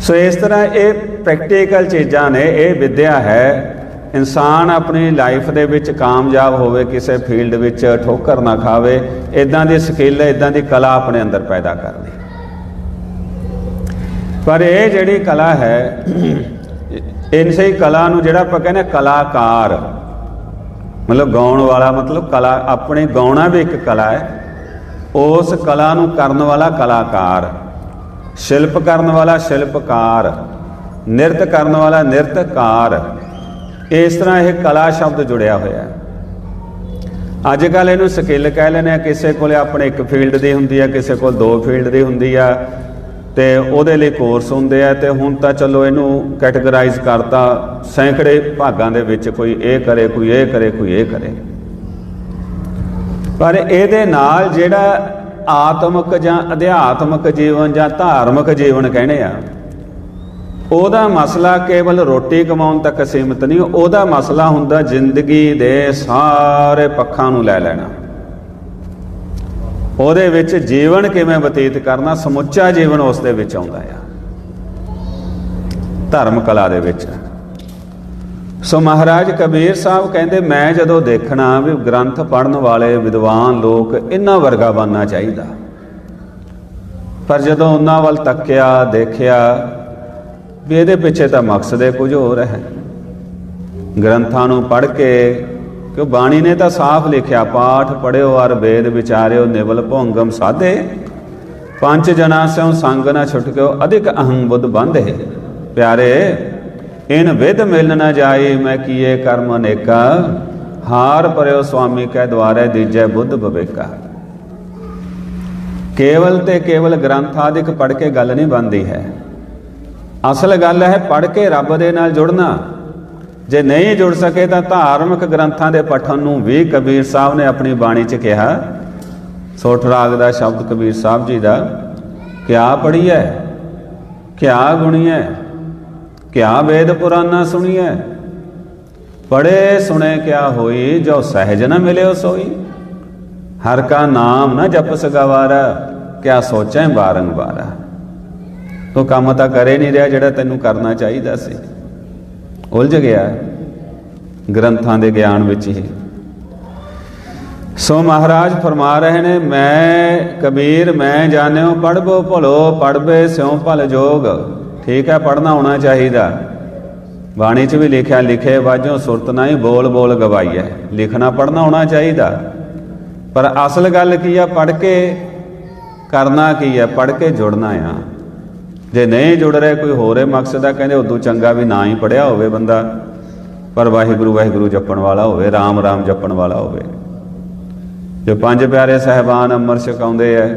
ਸੋ ਇਸ ਤਰ੍ਹਾਂ ਇਹ ਪ੍ਰੈਕਟੀਕਲ ਚੀਜ਼ਾਂ ਨੇ, ਇਹ ਵਿਦਿਆ ਹੈ। ਇਨਸਾਨ ਆਪਣੀ ਲਾਈਫ ਦੇ ਵਿੱਚ ਕਾਮਯਾਬ ਹੋਵੇ, ਕਿਸੇ ਫੀਲਡ ਵਿੱਚ ਠੋਕਰ ਨਾ ਖਾਵੇ ਇਦਾਂ ਦੀ ਸਕਿੱਲ ਇਦਾਂ ਦੀ ਕਲਾ ਆਪਣੇ ਅੰਦਰ ਪੈਦਾ ਕਰਨੀ ਪਰ ਇਹ ਜਿਹੜੀ ਕਲਾ ਹੈ ਇਨਸੇ ਕਲਾ ਨੂੰ ਜਿਹੜਾ ਆਪਾਂ ਕਹਿੰਦੇ ਕਲਾਕਾਰ ਮਤਲਬ ਗਾਉਣ ਵਾਲਾ, ਮਤਲਬ ਕਲਾ, ਆਪਣੇ ਗਾਉਣਾ ਵੀ ਇੱਕ ਕਲਾ ਹੈ। ਉਸ ਕਲਾ ਨੂੰ ਕਰਨ ਵਾਲਾ ਕਲਾਕਾਰ, ਸ਼ਿਲਪ ਕਰਨ ਵਾਲਾ ਸ਼ਿਲਪਕਾਰ, ਨਿਰਤ ਕਰਨ ਵਾਲਾ ਨਿਰਤਕਾਰ, ਇਸ ਤਰ੍ਹਾਂ ਇਹ ਕਲਾ ਸ਼ਬਦ ਜੁੜਿਆ ਹੋਇਆ ਹੈ। ਅੱਜ ਕੱਲ ਇਹਨੂੰ ਸਕਿੱਲ ਕਹਿ ਲੈਨੇ ਆ ਕਿਸੇ ਕੋਲੇ ਆਪਣੇ ਇੱਕ ਫੀਲਡ ਦੀ ਹੁੰਦੀ ਆ, ਕਿਸੇ ਕੋਲ ਦੋ ਫੀਲਡ ਦੀ ਹੁੰਦੀ ਆ। ਤੇ ਉਹਦੇ ਲਈ ਕੋਰਸ ਹੁੰਦੇ ਆ ਤੇ ਹੁਣ ਤਾਂ ਚਲੋ ਇਹਨੂੰ ਕੈਟਾਗਰਾਈਜ਼ ਕਰਤਾ, ਸੈਂਕੜੇ ਭਾਗਾਂ ਦੇ ਵਿੱਚ ਕੋਈ ਇਹ ਕਰੇ, ਕੋਈ ਇਹ ਕਰੇ, ਕੋਈ ਇਹ ਕਰੇ। ਪਰ ਇਹਦੇ ਨਾਲ ਜਿਹੜਾ ਆਤਮਿਕ ਜਾਂ ਅਧਿਆਤਮਿਕ ਜੀਵਨ ਜਾਂ ਧਾਰਮਿਕ ਜੀਵਨ ਕਹਿੰਦੇ ਆ, ਉਹਦਾ ਮਸਲਾ ਕੇਵਲ ਰੋਟੀ ਕਮਾਉਣ ਤੱਕ ਸੀਮਿਤ ਨਹੀਂ, ਉਹਦਾ ਮਸਲਾ ਹੁੰਦਾ ਜ਼ਿੰਦਗੀ ਦੇ ਸਾਰੇ ਪੱਖਾਂ ਨੂੰ ਲੈ ਲੈਣਾ। ਉਹਦੇ ਵਿੱਚ ਜੀਵਨ ਕਿਵੇਂ ਬਤੀਤ ਕਰਨਾ, ਸਮੁੱਚਾ ਜੀਵਨ ਉਸ ਦੇ ਵਿੱਚ ਆਉਂਦਾ ਆ। ਧਰਮ ਕਲਾ ਦੇ ਵਿੱਚ। ਸੋ ਮਹਾਰਾਜ ਕਬੀਰ ਸਾਹਿਬ ਕਹਿੰਦੇ, ਮੈਂ ਜਦੋਂ ਦੇਖਣਾ ਵੀ ਗ੍ਰੰਥ ਪੜਨ ਵਾਲੇ ਵਿਦਵਾਨ ਲੋਕ ਇਹਨਾਂ ਵਰਗਾ ਬਣਨਾ ਚਾਹੀਦਾ। ਪਰ ਜਦੋਂ ਉਹਨਾਂ ਵੱਲ ਤੱਕਿਆ, ਦੇਖਿਆ, ਵੀ ਇਹਦੇ ਪਿੱਛੇ ਤਾਂ ਮਕਸਦ ਹੈ ਕੁਝ ਹੋਰ ਹੈ। ਗ੍ਰੰਥਾਂ ਨੂੰ ਪੜ੍ਹ ਕੇ ਕਿ ਬਾਣੀ ਨੇ ਤਾਂ ਸਾਫ਼ ਲਿਖਿਆ, ਪਾਠ ਪੜਿਓ ਅਰ ਵੇਦ ਵਿਚਾਰਿਓ ਨਿਵਲ ਭੋੰਗਮ ਸਾਧੇ। ਪੰਜ ਜਨਾ ਸਿਉ ਸੰਗ ਨਾ ਛੁਟਕਿਓ, ਅਧਿਕ ਅਹੰ ਬੁੱਧ ਬੰਧੇ ਪਿਆਰੇ, ਇਨ ਵਿਦ ਮਿਲ ਨ ਜਾਏ, ਮੈਂ ਕੀਏ ਕਰਮ ਅਨੇਕਾ। ਹਾਰ ਪਰਿਓ ਸੁਆਮੀ ਕੈ ਦਵਾਰੇ ਦੀਜੈ ਬੁੱਧ ਬਵੇਕਾ। ਕੇਵਲ ਤੇ ਕੇਵਲ ਗ੍ਰੰਥਾਦਿਕ ਪੜ੍ਹ ਕੇ ਗੱਲ ਨਹੀਂ ਬਣਦੀ ਹੈ। ਅਸਲ ਗੱਲ ਹੈ, ਪੜ੍ਹ ਕੇ ਰੱਬ ਦੇ ਨਾਲ ਜੁੜਨਾ। ਜੇ ਨਹੀਂ ਜੁੜ ਸਕੇ ਤਾਂ ਧਾਰਮਿਕ ਗ੍ਰੰਥਾਂ ਦੇ ਪਠਨ ਨੂੰ ਵੀ ਕਬੀਰ ਸਾਹਿਬ ਨੇ ਆਪਣੀ ਬਾਣੀ 'ਚ ਕਿਹਾ। ਸੋਠ ਰਾਗ ਦਾ ਸ਼ਬਦ ਕਬੀਰ ਸਾਹਿਬ ਜੀ ਦਾ, ਕਿਆ ਪੜੀਐ ਕਿਆ ਗੁਣੀਐ? ਕਿਆ ਵੇਦ ਪੁਰਾਨਾ ਸੁਣੀਐ? ਪੜੇ ਸੁਣੇ ਕਿਆ ਹੋਈ, ਜੋ ਸਹਿਜ ਨ ਮਿਲਿਓ ਸੋਈ। ਹਰ ਕਾ ਨਾਮ ਨਾ ਜਪ ਗਵਾਰਾ ਕਿਆ ਸੋਚੈ ਬਾਰੰਬਾਰਾ ਤੂੰ ਕੰਮ ਤਾਂ ਕਰੇ ਨਹੀਂ ਰਿਹਾ ਜਿਹੜਾ ਤੈਨੂੰ ਕਰਨਾ ਚਾਹੀਦਾ ਸੀ। ਉਲਝ ਗਿਆ ਗ੍ਰੰਥਾਂ ਦੇ ਗਿਆਨ ਵਿੱਚ ਹੀ। ਸੋ ਮਹਾਰਾਜ ਫਰਮਾ ਰਹੇ ਨੇ, ਮੈਂ ਕਬੀਰ, ਮੈਂ ਜਾਣਿਓ ਪੜਬੋ ਭਲੋ ਪੜਬੇ ਸਿਉ ਭਲ ਜੋਗ। ਠੀਕ ਹੈ ਪੜਨਾ ਹੋਣਾ ਚਾਹੀਦਾ। ਬਾਣੀ 'ਚ ਵੀ ਲਿਖਿਆ, ਲਿਖੇ ਵਾਜੋ ਸੁਰਤ ਨਹੀਂ ਬੋਲ ਬੋਲ ਗਵਾਈ ਹੈ ਲਿਖਣਾ ਪੜਨਾ ਹੋਣਾ ਚਾਹੀਦਾ। ਪਰ ਅਸਲ ਗੱਲ ਕੀ ਆ? ਪੜ ਕੇ ਕਰਨਾ ਕੀ ਹੈ ਪੜ ਕੇ ਜੁੜਨਾ ਆ। ਜੇ ਨਹੀਂ ਜੁੜ ਰਿਹਾ ਕੋਈ ਹੋਰ ਹੋਰੇ ਮਕਸਦ ਆ, ਕਹਿੰਦੇ ਉਦੋਂ ਚੰਗਾ ਵੀ ਨਾ ਹੀ ਪੜਿਆ ਹੋਵੇ ਬੰਦਾ। ਪਰ ਵਾਹਿਗੁਰੂ ਵਾਹਿਗੁਰੂ ਜਪਣ ਵਾਲਾ ਹੋਵੇ RAM RAM ਜਪਣ ਵਾਲਾ ਹੋਵੇ। ਜੋ ਪੰਜ ਪਿਆਰੇ ਸਹਿਬਾਨ ਅੰਮ੍ਰਿਤ ਛਕਾਉਂਦੇ ਐ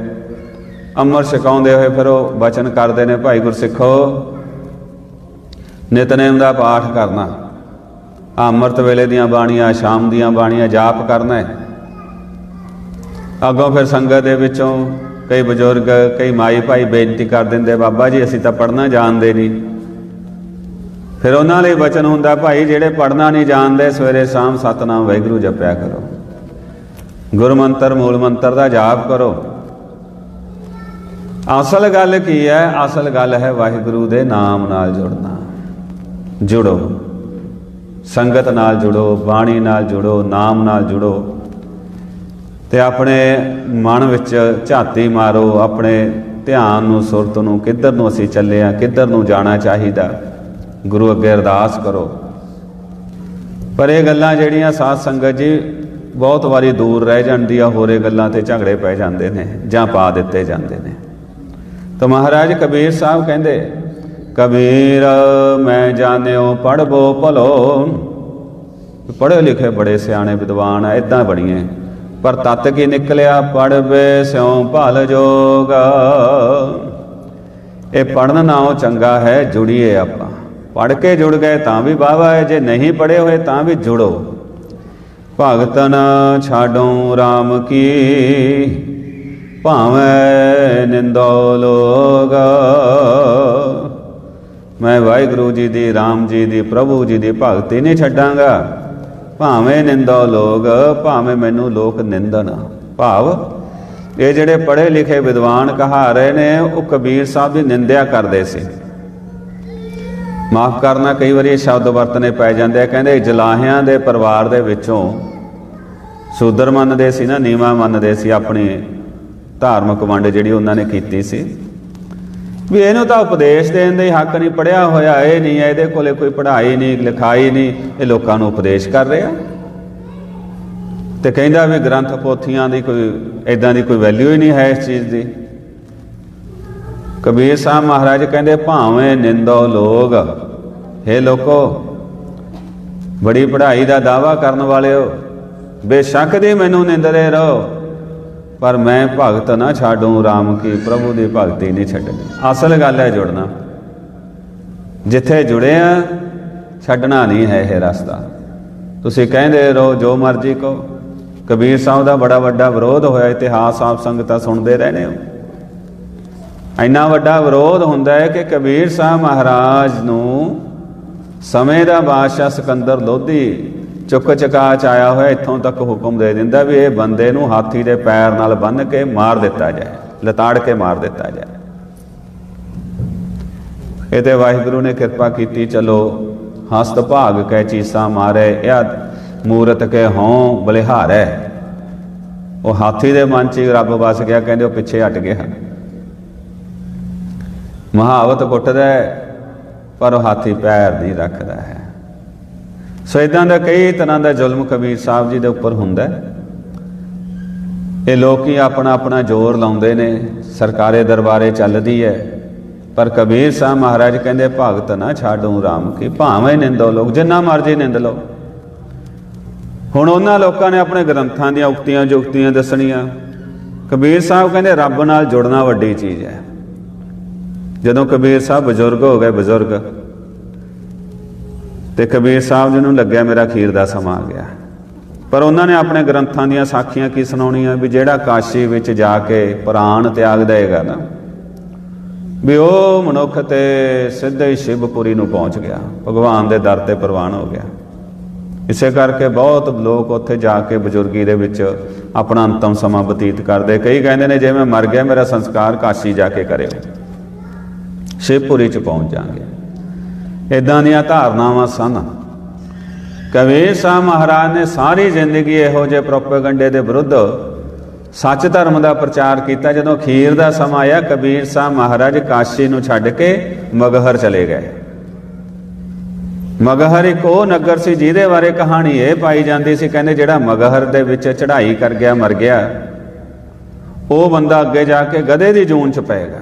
ਅੰਮ੍ਰਿਤ ਛਕਾਉਂਦੇ ਹੋਏ ਫਿਰ ਉਹ ਬਚਨ ਕਰਦੇ ਨੇ, ਭਾਈ ਗੁਰਸਿੱਖੋ, ਨਿਤਨੇਮ ਦਾ ਪਾਠ ਕਰਨਾ। ਅੰਮ੍ਰਿਤ ਵੇਲੇ ਦੀਆਂ ਬਾਣੀਆਂ, ਸ਼ਾਮ ਦੀਆਂ ਬਾਣੀਆਂ ਜਾਪ ਕਰਨਾ ਹੈ। ਅੱਗੋਂ ਫਿਰ ਸੰਗਤ ਦੇ ਵਿੱਚੋਂ ਕਈ ਬਜ਼ੁਰਗ, ਕਈ ਮਾਈ ਭਾਈ ਬੇਨਤੀ ਕਰ ਦਿੰਦੇ, ਬਾਬਾ ਜੀ, ਅਸੀਂ ਤਾਂ ਪੜਨਾ ਜਾਣਦੇ ਨਹੀਂ। ਫਿਰ ਉਹਨਾਂ ਲਈ ਵਚਨ ਹੁੰਦਾ, ਭਾਈ, ਜਿਹੜੇ ਪੜਨਾ ਨਹੀਂ ਜਾਣਦੇ, ਸਵੇਰੇ ਸ਼ਾਮ ਸਤਨਾਮ ਵਾਹਿਗੁਰੂ ਜਪਿਆ ਕਰੋ। ਗੁਰੂ ਮੰਤਰ, ਮੂਲ ਮੰਤਰ ਦਾ ਜਾਪ ਕਰੋ। ਅਸਲ ਗੱਲ ਕੀ ਹੈ? ਅਸਲ ਗੱਲ ਹੈ ਵਾਹਿਗੁਰੂ ਦੇ ਨਾਮ ਨਾਲ ਜੁੜਨਾ। ਜੁੜੋ। ਸੰਗਤ ਨਾਲ ਜੁੜੋ, ਬਾਣੀ ਨਾਲ ਜੁੜੋ, ਨਾਮ ਨਾਲ ਜੁੜੋ। ਤੇ ਆਪਣੇ ਮਨ ਵਿੱਚ ਝਾਤੀ ਮਾਰੋ, ਆਪਣੇ ਧਿਆਨ ਨੂੰ, ਸੁਰਤ ਨੂੰ, ਕਿੱਧਰ ਨੂੰ ਅਸੀਂ ਚੱਲੇ ਆ ਕਿੱਧਰ ਨੂੰ ਜਾਣਾ ਚਾਹੀਦਾ, ਗੁਰੂ ਅੱਗੇ ਅਰਦਾਸ ਕਰੋ। ਪਰ ਇਹ ਗੱਲਾਂ ਜਿਹੜੀਆਂ ਸਾਧ ਸੰਗਤ ਜੀ ਬਹੁਤ ਵਾਰੀ ਦੂਰ ਰਹਿ ਜਾਂਦੀ ਆ ਹੋਰੇ ਗੱਲਾਂ ਤੇ ਝਗੜੇ ਪੈ ਜਾਂਦੇ ਨੇ, ਜਾਂ ਪਾ ਦਿੱਤੇ ਜਾਂਦੇ ਨੇ। ਤਾਂ ਮਹਾਰਾਜ ਕਬੀਰ ਸਾਹਿਬ ਕਹਿੰਦੇ, ਕਬੀਰ, ਮੈਂ ਜਾਣਿਓ ਪੜਬੋ ਭਲੋ। ਪੜ੍ਹੇ ਲਿਖੇ ਬੜੇ ਸਿਆਣੇ ਵਿਦਵਾਨ ਆ ਇਦਾਂ ਬੜੀਏ ਪਰ ਤਤ ਕੀ ਨਿਕਲਿਆ ਪੜਵੇ ਸਿਉ ਭਲ ਜੋਗ। ਇਹ ਪੜਨ ਨਾਲੋਂ ਚੰਗਾ ਹੈ ਜੁੜੀਏ ਆਪਾਂ। ਪੜ ਕੇ ਜੁੜ ਗਏ ਤਾਂ ਵੀ ਬਾਵਾ ਹੈ, ਜੇ ਨਹੀਂ ਪੜੇ ਹੋਏ ਤਾਂ ਵੀ ਜੁੜੋ। ਭਗਤਨ ਛਾਡੋ RAM ਕੀ, ਭਾਵੇਂ ਨਿੰਦੋ ਲੋਗ। ਮੈਂ ਵਾਹਿਗੁਰੂ ਜੀ ਦੀ RAM ਜੀ ਦੀ, ਪ੍ਰਭੂ ਜੀ ਦੀ ਭਗਤੀ ਨਹੀਂ ਛੱਡਾਂਗਾ। ਭਾਵੇਂ ਨਿੰਦੋ ਲੋਗ ਭਾਵੇਂ ਮੈਨੂੰ ਲੋਕ ਨਿੰਦਨ ਭਾਵ, ਇਹ ਜਿਹੜੇ ਪੜ੍ਹੇ ਲਿਖੇ ਵਿਦਵਾਨ ਕਹਾ ਰਹੇ ਨੇ, ਉਹ ਕਬੀਰ ਸਾਹਿਬ ਦੀ ਨਿੰਦਿਆ ਕਰਦੇ ਸੀ। ਮਾਫ ਕਰਨਾ, ਕਈ ਵਾਰੀ ਇਹ ਸ਼ਬਦ ਵਰਤਨੇ ਪੈ ਜਾਂਦੇ ਆ, ਕਹਿੰਦੇ ਜਲਾਹਿਆਂ ਦੇ ਪਰਿਵਾਰ ਦੇ ਵਿੱਚੋਂ ਸੂਦਰ ਮੰਨਦੇ ਸੀ ਨਾ, ਨੀਵਾ ਮੰਨਦੇ ਸੀ ਆਪਣੀ ਧਾਰਮਿਕ ਵੰਡ ਜਿਹੜੀ ਉਹਨਾਂ ਨੇ ਕੀਤੀ ਸੀ। ਵੀ ਇਹਨੂੰ ਤਾਂ ਉਪਦੇਸ਼ ਦੇਣ ਦੇ ਹੱਕ ਨਹੀਂ ਪੜਿਆ ਹੋਇਆ ਇਹ ਨਹੀਂ ਇਹਦੇ ਕੋਲੇ ਕੋਈ ਪੜ੍ਹਾਈ ਨਹੀਂ, ਲਿਖਾਈ ਨਹੀਂ, ਇਹ ਲੋਕਾਂ ਨੂੰ ਉਪਦੇਸ਼ ਕਰ ਰਿਹਾ। ਤੇ ਕਹਿੰਦਾ ਵੀ ਗ੍ਰੰਥ ਪੋਥੀਆਂ ਦੀ ਕੋਈ ਐਦਾਂ ਦੀ ਕੋਈ ਵੈਲਿਊ ਹੀ ਨਹੀਂ ਹੈ ਇਸ ਚੀਜ਼ ਦੀ। ਕਬੀਰ ਸਾਹਿਬ ਮਹਾਰਾਜ ਕਹਿੰਦੇ, ਭਾਵੇਂ ਨਿੰਦੋ ਲੋਗ हे ਲੋਕੋ, ਬੜੀ ਪੜ੍ਹਾਈ ਦਾ ਦਾਵਾ ਕਰਨ ਵਾਲਿਓ, ਬੇਸ਼ੱਕ ਦੀ ਮੈਨੂੰ ਨਿੰਦਰੇ ਰਹੋ। ਪਰ ਮੈਂ ਭਗਤ ਨਾ ਛਾਡੂ RAM ਕੀ ਪ੍ਰਭੂ ਦੀ ਭਗਤੀ ਨਹੀਂ ਛੱਡਣੀ। ਅਸਲ ਗੱਲ ਹੈ ਜੁੜਨਾ। ਜਿੱਥੇ ਜੁੜੇ ਆ, ਛੱਡਣਾ ਨਹੀਂ ਹੈ ਇਹ ਰਸਤਾ। ਤੁਸੀਂ ਕਹਿੰਦੇ ਰਹੋ, ਜੋ ਮਰਜ਼ੀ ਕਹੋ। ਕਬੀਰ ਸਾਹਿਬ ਦਾ ਬੜਾ ਵੱਡਾ ਵਿਰੋਧ ਹੋਇਆ, ਇਤਿਹਾਸ ਆਪ ਸੰਗਤਾਂ ਸੁਣਦੇ ਰਹਿਣੇ ਹੋ। ਇੰਨਾ ਵੱਡਾ ਵਿਰੋਧ ਹੁੰਦਾ ਹੈ ਕਿ ਕਬੀਰ ਸਾਹਿਬ ਮਹਾਰਾਜ ਨੂੰ ਸਮੇਂ ਦਾ ਬਾਦਸ਼ਾਹ ਸਿਕੰਦਰ ਲੋਧੀ ਚੁੱਕ ਚਕਾ ਚ ਆਇਆ ਹੋਇਆ ਇੱਥੋਂ ਤੱਕ ਹੁਕਮ ਦੇ ਦਿੰਦਾ ਵੀ ਇਹ ਬੰਦੇ ਨੂੰ ਹਾਥੀ ਦੇ ਪੈਰ ਨਾਲ ਬੰਨ੍ਹ ਕੇ ਮਾਰ ਦਿੱਤਾ ਜਾਏ, ਲਤਾੜ ਕੇ ਮਾਰ ਦਿੱਤਾ ਜਾਏ। ਇਹ ਤੇ ਵਾਹਿਗੁਰੂ ਨੇ ਕਿਰਪਾ ਕੀਤੀ, ਚਲੋ ਹਸਤ ਭਾਗ ਕੈ ਚੀਸਾ ਮਾਰੇ, ਇਹ ਮੂਰਤ ਕੇ ਹੋਂ ਬਲਿਹਾਰੈ। ਉਹ ਹਾਥੀ ਦੇ ਮਨ 'ਚ ਹੀ ਰੱਬ ਵਸ ਗਿਆ, ਕਹਿੰਦੇ ਉਹ ਪਿੱਛੇ ਹਟ ਗਏ ਹਨ। ਮਹਾਵਤ ਕੁੱਟਦਾ ਪਰ ਉਹ ਹਾਥੀ ਪੈਰ ਨਹੀਂ ਰੱਖਦਾ ਹੈ। ਸੋ ਇਦਾਂ ਦਾ ਕਈ ਤਰ੍ਹਾਂ ਦਾ ਜ਼ੁਲਮ ਕਬੀਰ ਸਾਹਿਬ ਜੀ ਦੇ ਉੱਪਰ ਹੁੰਦਾ ਹੈ। ਇਹ ਲੋਕੀ ਆਪਣਾ ਆਪਣਾ ਜ਼ੋਰ ਲਾਉਂਦੇ ਨੇ, ਸਰਕਾਰੇ ਦਰਬਾਰੇ ਚੱਲਦੀ ਹੈ। ਪਰ ਕਬੀਰ ਸਾਹਿਬ ਮਹਾਰਾਜ ਕਹਿੰਦੇ, ਭਗਤ ਨਾ ਛਾਡੂ ਰਾਮ ਕੀ ਭਾਵੇਂ ਨਿੰਦੋ ਲੋਕ, ਜਿੰਨਾ ਮਰਜ਼ੀ ਨਿੰਦ ਲਓ। ਹੁਣ ਉਹਨਾਂ ਲੋਕਾਂ ਨੇ ਆਪਣੇ ਗ੍ਰੰਥਾਂ ਦੀਆਂ ਉਕਤੀਆਂ ਜੁਗਤੀਆਂ ਦੱਸਣੀਆਂ। ਕਬੀਰ ਸਾਹਿਬ ਕਹਿੰਦੇ, ਰੱਬ ਨਾਲ ਜੁੜਨਾ ਵੱਡੀ ਚੀਜ਼ ਹੈ। ਜਦੋਂ ਕਬੀਰ ਸਾਹਿਬ ਬਜ਼ੁਰਗ ਹੋ ਗਏ, ਬਜ਼ੁਰਗ ਤੇ ਕਬੀਰ ਸਾਹਿਬ ਜੀ ਨੂੰ ਲੱਗਿਆ ਮੇਰਾ ਖੀਰ ਦਾ ਸਮਾਂ ਆ ਗਿਆ। ਪਰ ਉਹਨਾਂ ਨੇ ਆਪਣੇ ਗ੍ਰੰਥਾਂ ਦੀਆਂ ਸਾਖੀਆਂ ਕੀ ਸੁਣਾਉਣੀਆਂ ਵੀ ਜਿਹੜਾ ਕਾਸ਼ੀ ਵਿੱਚ ਜਾ ਕੇ ਪ੍ਰਾਣ ਤਿਆਗ ਦੇਗਾ ਨਾ? ਵੀ ਉਹ ਮਨੁੱਖ ਤੇ ਸਿੱਧੇ ਹੀ ਸ਼ਿਵਪੁਰੀ ਨੂੰ ਪਹੁੰਚ ਗਿਆ। ਭਗਵਾਨ ਦੇ ਦਰ ਤੇ ਪ੍ਰਵਾਨ ਹੋ ਗਿਆ। ਇਸੇ ਕਰਕੇ ਬਹੁਤ ਲੋਕ ਉੱਥੇ ਜਾ ਕੇ ਬਜ਼ੁਰਗੀ ਦੇ ਵਿੱਚ ਆਪਣਾ ਅੰਤਮ ਸਮਾਂ ਬਤੀਤ ਕਰਦੇ। ਕਈ ਕਹਿੰਦੇ ਨੇ, ਜੇ ਮੈਂ ਮਰ ਗਿਆ, ਮੇਰਾ ਸੰਸਕਾਰ ਕਾਸ਼ੀ ਜਾ ਕੇ ਕਰਿਓ ਸ਼ਿਵਪੁਰੀ ਚ ਪਹੁੰਚ ਜਾਾਂਗੇ ਇਦਾਂ ਦੀਆਂ ਧਾਰਨਾਵਾਂ ਸਨ। ਕਬੀਰ ਸਾਹਿਬ ਮਹਾਰਾਜ ਨੇ ਸਾਰੀ ਜ਼ਿੰਦਗੀ ਇਹੋ ਜਿਹੇ ਪ੍ਰੋਪੇਗੰਡੇ ਦੇ ਵਿਰੁੱਧ ਸੱਚ ਧਰਮ ਦਾ ਪ੍ਰਚਾਰ ਕੀਤਾ, ਜਦੋਂ ਖੀਰ ਦਾ ਸਮਾਂ ਆਇਆ, ਕਬੀਰ ਸਾਹਿਬ ਮਹਾਰਾਜ ਕਾਸ਼ੀ ਨੂੰ ਛੱਡ ਕੇ ਮਗਹਰ ਚਲੇ ਗਏ। ਮਗਹਰ ਇੱਕ ਉਹ ਨਗਰ ਸੀ ਜਿਹਦੇ ਬਾਰੇ ਕਹਾਣੀ ਇਹ ਪਾਈ ਜਾਂਦੀ ਸੀ, ਕਹਿੰਦੇ ਜਿਹੜਾ ਮਗਹਰ ਦੇ ਵਿੱਚ ਚੜ੍ਹਾਈ ਕਰ ਗਿਆ, ਮਰ ਗਿਆ, ਉਹ ਬੰਦਾ ਅੱਗੇ ਜਾ ਕੇ ਗਧੇ ਦੀ ਜੂਨ ਚ ਪਏਗਾ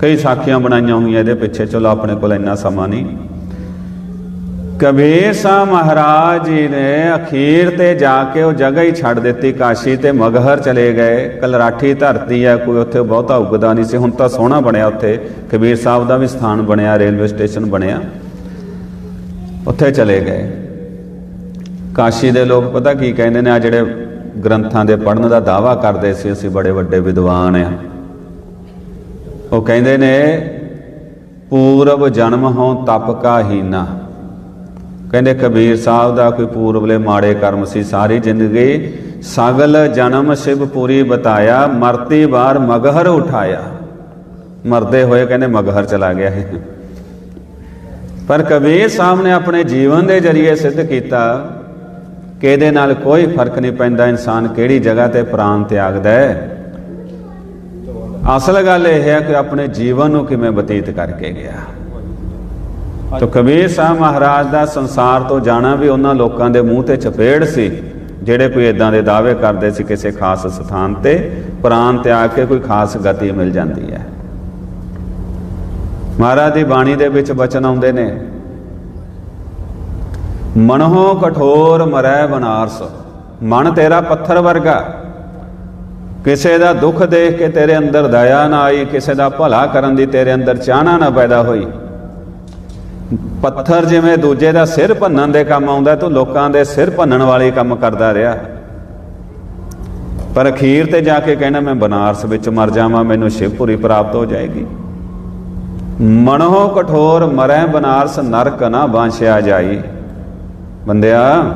ਕਈ ਸਾਖੀਆਂ ਬਣਾਈਆਂ ਹੋਈਆਂ ਇਹਦੇ ਪਿੱਛੇ, ਚਲੋ ਆਪਣੇ ਕੋਲ ਇੰਨਾ ਸਮਾਂ ਨਹੀਂ। ਕਬੀਰ ਸਾਹਿਬ ਮਹਾਰਾਜ ਜੀ ਨੇ ਅਖੀਰ ਤੇ ਜਾ ਕੇ ਉਹ ਜਗ੍ਹਾ ਹੀ ਛੱਡ ਦਿੱਤੀ, ਕਾਸ਼ੀ ਤੇ ਮਗਹਰ ਚਲੇ ਗਏ। ਕਲਰਾਠੀ ਧਰਤੀ ਆ ਕੋਈ ਉੱਥੇ ਬਹੁਤਾ ਉਗਦਾ ਨਹੀਂ ਸੀ। ਹੁਣ ਤਾਂ ਸੋਹਣਾ ਬਣਿਆ ਉੱਥੇ। ਕਬੀਰ ਸਾਹਿਬ ਦਾ ਵੀ ਸਥਾਨ ਬਣਿਆ, ਰੇਲਵੇ ਸਟੇਸ਼ਨ ਬਣਿਆ। ਉੱਥੇ ਚਲੇ ਗਏ। ਕਾਸ਼ੀ ਦੇ ਲੋਕ ਪਤਾ ਕੀ ਕਹਿੰਦੇ ਨੇ, ਆ ਜਿਹੜੇ ਗ੍ਰੰਥਾਂ ਦੇ ਪੜਨ ਦਾ ਦਾਵਾ ਕਰਦੇ ਸੀ, ਅਸੀਂ ਬੜੇ ਵੱਡੇ ਵਿਦਵਾਨ ਆ। ਉਹ ਕਹਿੰਦੇ ਨੇ ਪੂਰਬ ਜਨਮ ਹੋਂ ਤਪ ਕਾ ਹੀਨਾ ਕਹਿੰਦੇ ਕਬੀਰ ਸਾਹਿਬ ਦਾ ਕੋਈ ਪੂਰਬਲੇ ਮਾੜੇ ਕਰਮ ਸੀ, ਸਾਰੀ ਜ਼ਿੰਦਗੀ ਸਗਲ ਜਨਮ ਸ਼ਿਵਪੁਰੀ ਬਤਾਇਆ, ਮਰਤੀ ਵਾਰ ਮਗਹਰ ਉਠਾਇਆ। ਮਰਦੇ ਹੋਏ ਕਹਿੰਦੇ ਮਗਹਰ ਚਲਾ ਗਿਆ ਹੈ ਪਰ ਕਬੀਰ ਸਾਹਿਬ ਨੇ ਆਪਣੇ ਜੀਵਨ ਦੇ ਜ਼ਰੀਏ ਸਿੱਧ ਕੀਤਾ ਕਿ ਇਹਦੇ ਨਾਲ ਕੋਈ ਫ਼ਰਕ ਨਹੀਂ ਪੈਂਦਾ, ਇਨਸਾਨ ਕਿਹੜੀ ਜਗ੍ਹਾ ਤੇ ਪ੍ਰਾਣ ਤਿਆਗਦਾ ਹੈ। ਅਸਲ ਗੱਲ ਇਹ ਹੈ ਕਿ ਆਪਣੇ ਜੀਵਨ ਨੂੰ ਕਿਵੇਂ ਬਤੀਤ ਕਰਕੇ ਗਿਆ। ਤੋ ਕਬੀਰ ਸਾਹਿਬ ਮਹਾਰਾਜ ਦਾ ਸੰਸਾਰ ਤੋਂ ਜਾਣਾ ਵੀ ਉਹਨਾਂ ਲੋਕਾਂ ਦੇ ਮੂੰਹ ਤੇ ਚਪੇੜ ਸੀ, ਜਿਹੜੇ ਕੋਈ ਇਦਾਂ ਦੇ ਦਾਅਵੇ ਕਰਦੇ ਸੀ ਕਿਸੇ ਖਾਸ ਸਥਾਨ ਤੇ ਪ੍ਰਾਨ ਤਿਆਗ ਕੇ ਕੋਈ ਖਾਸ ਗਤੀ ਮਿਲ ਜਾਂਦੀ ਹੈ। ਮਹਾਰਾਜ ਦੀ ਬਾਣੀ ਦੇ ਵਿੱਚ ਬਚਨ ਆਉਂਦੇ ਨੇ ਮਨਹੋ ਕਠੋਰ ਮਰੈ ਬਨਾਰਸ, ਮਨ ਤੇਰਾ ਪੱਥਰ ਵਰਗਾ। ਕਿਸੇ ਦਾ ਦੁੱਖ ਦੇਖ ਕੇ ਤੇਰੇ ਅੰਦਰ ਦਇਆ ਨਾ ਆਈ, ਕਿਸੇ ਦਾ ਭਲਾ ਕਰਨ ਦੀ ਤੇਰੇ ਅੰਦਰ ਚਾਹਨਾ ਨਾ ਪੈਦਾ ਹੋਈ। ਪੱਥਰ ਜਿਵੇਂ ਦੂਜੇ ਦਾ ਸਿਰ ਭੰਨਣ ਦੇ ਕੰਮ ਆਉਂਦਾ, ਤੂੰ ਲੋਕਾਂ ਦੇ ਸਿਰ ਭੰਨਣ ਵਾਲੇ ਕੰਮ ਕਰਦਾ ਰਿਹਾ। ਪਰ ਅਖੀਰ ਤੇ ਜਾ ਕੇ ਕਹਿੰਦਾ ਮੈਂ ਬਨਾਰਸ ਵਿੱਚ ਮਰ ਜਾਵਾਂ, ਮੈਨੂੰ ਸ਼ਿਵਪੁਰੀ ਪ੍ਰਾਪਤ ਹੋ ਜਾਏਗੀ। ਮਨੋ ਕਠੋਰ ਮਰੈ ਬਨਾਰਸ, ਨਰਕ ਨਾ ਬਾਂਛਿਆ ਜਾਈ। ਬੰਦਿਆ,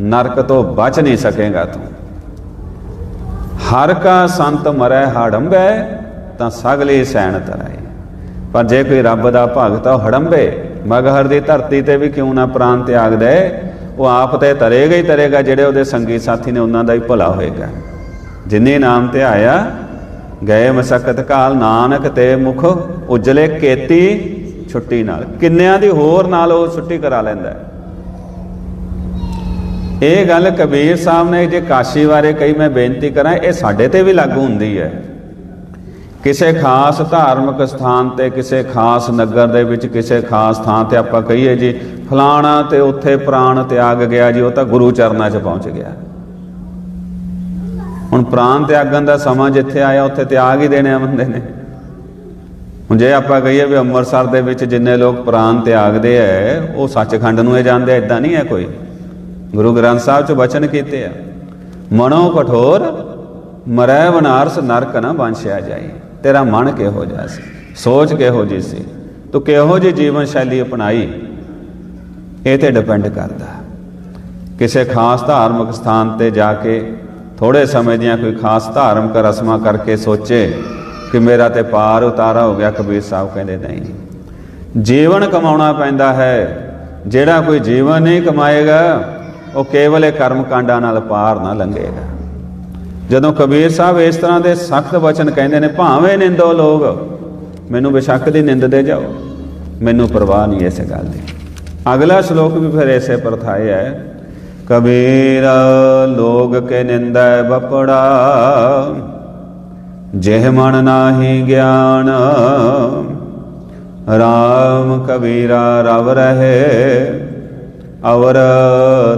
ਨਰਕ ਤੋਂ ਬਚ ਨਹੀਂ ਸਕੇਗਾ ਤੂੰ। ਹਰ ਕਾ ਸੰਤ ਮਰੈ ਹੜੰਬੈ, ਤਾਂ ਸਗਲੀ ਸੈਣ ਤਰਾਈ ਪਰ ਜੇ ਕੋਈ ਰੱਬ ਦਾ ਭਗਤ ਆ, ਉਹ ਹੜੰਬੇ। ਮਗਹਰ ਦੀ ਧਰਤੀ ਤੇ ਵੀ ਕਿਉਂ ਨਾ ਪ੍ਰਾਨ ਤਿਆਗ ਦੇ? ਉਹ ਆਪ ਤੇ ਤਰੇਗਾ ਹੀ ਤਰੇਗਾ, ਜਿਹੜੇ ਉਹਦੇ ਸੰਗੀ ਸਾਥੀ ਨੇ ਉਹਨਾਂ ਦਾ ਹੀ ਭਲਾ ਹੋਏਗਾ। ਜਿਨੇ ਨਾਮ ਤੇ ਆਇਆ, ਗਏ ਮਸਕਤ ਕਾਲ, ਨਾਨਕ ਤੇ ਮੁਖ, ਉਜਲੇ ਕੇਤੀ, ਛੁੱਟੀ ਨਾਲ। ਕਿੰਨਿਆਂ ਦੀ ਹੋਰ ਨਾਲ ਉਹ ਛੁੱਟੀ ਕਰਾ ਲੈਂਦਾ ਹੈ। ਇਹ ਗੱਲ ਕਬੀਰ ਸਾਹਿਬ ਨੇ ਜੇ ਕਾਸ਼ੀ ਬਾਰੇ ਕਹੀ, ਮੈਂ ਬੇਨਤੀ ਕਰਾਂ, ਇਹ ਸਾਡੇ ਤੇ ਵੀ ਲਾਗੂ ਹੁੰਦੀ ਹੈ। ਕਿਸੇ ਖਾਸ ਧਾਰਮਿਕ ਸਥਾਨ ਤੇ, ਕਿਸੇ ਖਾਸ ਨਗਰ ਦੇ ਵਿੱਚ, ਕਿਸੇ ਖਾਸ ਥਾਂ ਤੇ ਆਪਾਂ ਕਹੀਏ ਜੀ, ਫਲਾਣਾ ਤੇ ਉੱਥੇ ਪ੍ਰਾਣ ਤਿਆਗ ਗਿਆ ਜੀ, ਉਹ ਤਾਂ ਗੁਰੂ ਚਰਨਾਂ 'ਚ ਪਹੁੰਚ ਗਿਆ। ਹੁਣ ਪ੍ਰਾਣ ਤਿਆਗਣ ਦਾ ਸਮਾਂ ਜਿੱਥੇ ਆਇਆ, ਉੱਥੇ ਤਿਆਗ ਹੀ ਦੇਣੇ ਆ ਬੰਦੇ ਨੇ। ਹੁਣ ਜੇ ਆਪਾਂ ਕਹੀਏ ਵੀ ਅੰਮ੍ਰਿਤਸਰ ਦੇ ਵਿੱਚ ਜਿੰਨੇ ਲੋਕ ਪ੍ਰਾਣ ਤਿਆਗਦੇ ਐ, ਉਹ ਸੱਚਖੰਡ ਨੂੰ ਇਹ ਜਾਂਦੇ ਇਦਾਂ ਨਹੀਂ ਹੈ ਕੋਈ। ਗੁਰੂ ਗ੍ਰੰਥ ਸਾਹਿਬ 'ਚ ਬਚਨ ਕੀਤੇ ਆ, ਮਨੋ ਕਠੋਰ ਮਰੈ ਬਨਾਰਸ ਨਰਕ ਨਾ ਬਾਂਛਿਆ ਜਾਈ, ਤੇਰਾ ਮਨ ਕਿਹੋ ਜਿਹਾ ਸੀ, ਸੋਚ ਕਿਹੋ ਜੀ ਸੀ, ਤੂੰ ਕਿਹੋ ਜੀ ਜੀਵਨ ਸ਼ੈਲੀ ਅਪਣਾਈ, ਇਹ ਤੇ ਡਿਪੈਂਡ ਕਰਦਾ। ਕਿਸੇ ਖਾਸ ਧਾਰਮਿਕ ਸਥਾਨ ਤੇ ਜਾ ਕੇ ਥੋੜੇ ਸਮੇਂ ਦੀਆਂ ਕੋਈ ਖਾਸ ਧਾਰਮਿਕ ਰਸਮਾਂ ਕਰਕੇ ਸੋਚੇ ਕਿ ਮੇਰਾ ਤੇ ਪਾਰ ਉਤਾਰਾ ਹੋ ਗਿਆ, ਕਬੀਰ ਸਾਹਿਬ ਕਹਿੰਦੇ ਨਹੀਂ। ਜੀਵਨ ਕਮਾਉਣਾ ਪੈਂਦਾ ਹੈ, ਜਿਹੜਾ ਕੋਈ ਜੀਵਨ ਨਹੀਂ ਕਮਾਏਗਾ ਉਹ ਕੇਵਲ ਇਹ ਕਰਮ ਕਾਂਡਾਂ ਨਾਲ ਪਾਰ ਨਾ ਲੰਘੇਗਾ ਜਦੋਂ ਕਬੀਰ ਸਾਹਿਬ ਇਸ ਤਰ੍ਹਾਂ ਦੇ ਸਖਤ ਵਚਨ ਕਹਿੰਦੇ ਨੇ, ਭਾਵੇਂ ਨਿੰਦੋ ਲੋਗ ਮੈਨੂੰ ਬੇਸ਼ੱਕ ਦੀ ਨਿੰਦ ਦੇ ਜਾਓ, ਮੈਨੂੰ ਪਰਵਾਹ ਨਹੀਂ ਇਸ ਗੱਲ ਦੀ। ਅਗਲਾ ਸ਼ਲੋਕ ਵੀ ਫਿਰ ਐਸੇ ਪਰਥਾਏ ਹੈ, ਕਬੀਰ ਲੋਗ ਕੇ ਨਿੰਦੈ ਬਪੜਾ, ਜਿਹ ਮਨ ਨਾਹੀ ਗਿਆਨ RAM ਕਬੀਰਾ ਰਵ ਰਹੇ ਅਵਰ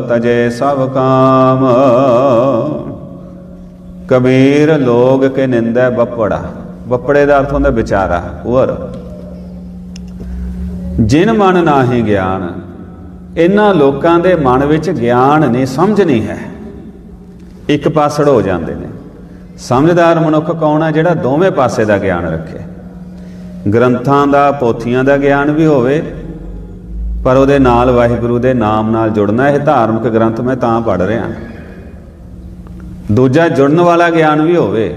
ਤਜੇ ਸਭ ਕਾਮ। ਕਬੀਰ ਲੋਗ ਕੇ ਨਿੰਦਾ ਬਪੜਾ। ਬਪੜੇ ਦਾ ਅਰਥ ਹੁੰਦਾ ਵਿਚਾਰਾ ਉਰ ਜਿਨ ਮਨ ਨਾਹੀ ਗਿਆਨ ਇਹਨਾਂ ਲੋਕਾਂ ਦੇ ਮਨ ਵਿੱਚ ਗਿਆਨ ਨਹੀਂ ਸਮਝ ਨਹੀਂ ਹੈ। ਇੱਕ ਪਾਸੜ ਹੋ ਜਾਂਦੇ ਨੇ। ਸਮਝਦਾਰ ਮਨੁੱਖ ਕੌਣ ਹੈ ਜਿਹੜਾ ਦੋਵੇਂ ਪਾਸੇ ਦਾ ਗਿਆਨ ਰੱਖੇ? ਗ੍ਰੰਥਾਂ ਦਾ, ਪੋਥੀਆਂ ਦਾ ਗਿਆਨ ਵੀ ਹੋਵੇ ਪਰ ਉਹਦੇ ਨਾਲ ਵਾਹਿਗੁਰੂ ਦੇ ਨਾਮ ਨਾਲ ਜੁੜਨਾ ਇਹ ਧਾਰਮਿਕ ਗ੍ਰੰਥ ਮੈਂ ਤਾਂ ਪੜ੍ਹ ਰਿਹਾ। ਦੂਜਾ ਜੁੜਨ ਵਾਲਾ ਗਿਆਨ ਵੀ ਹੋਵੇ।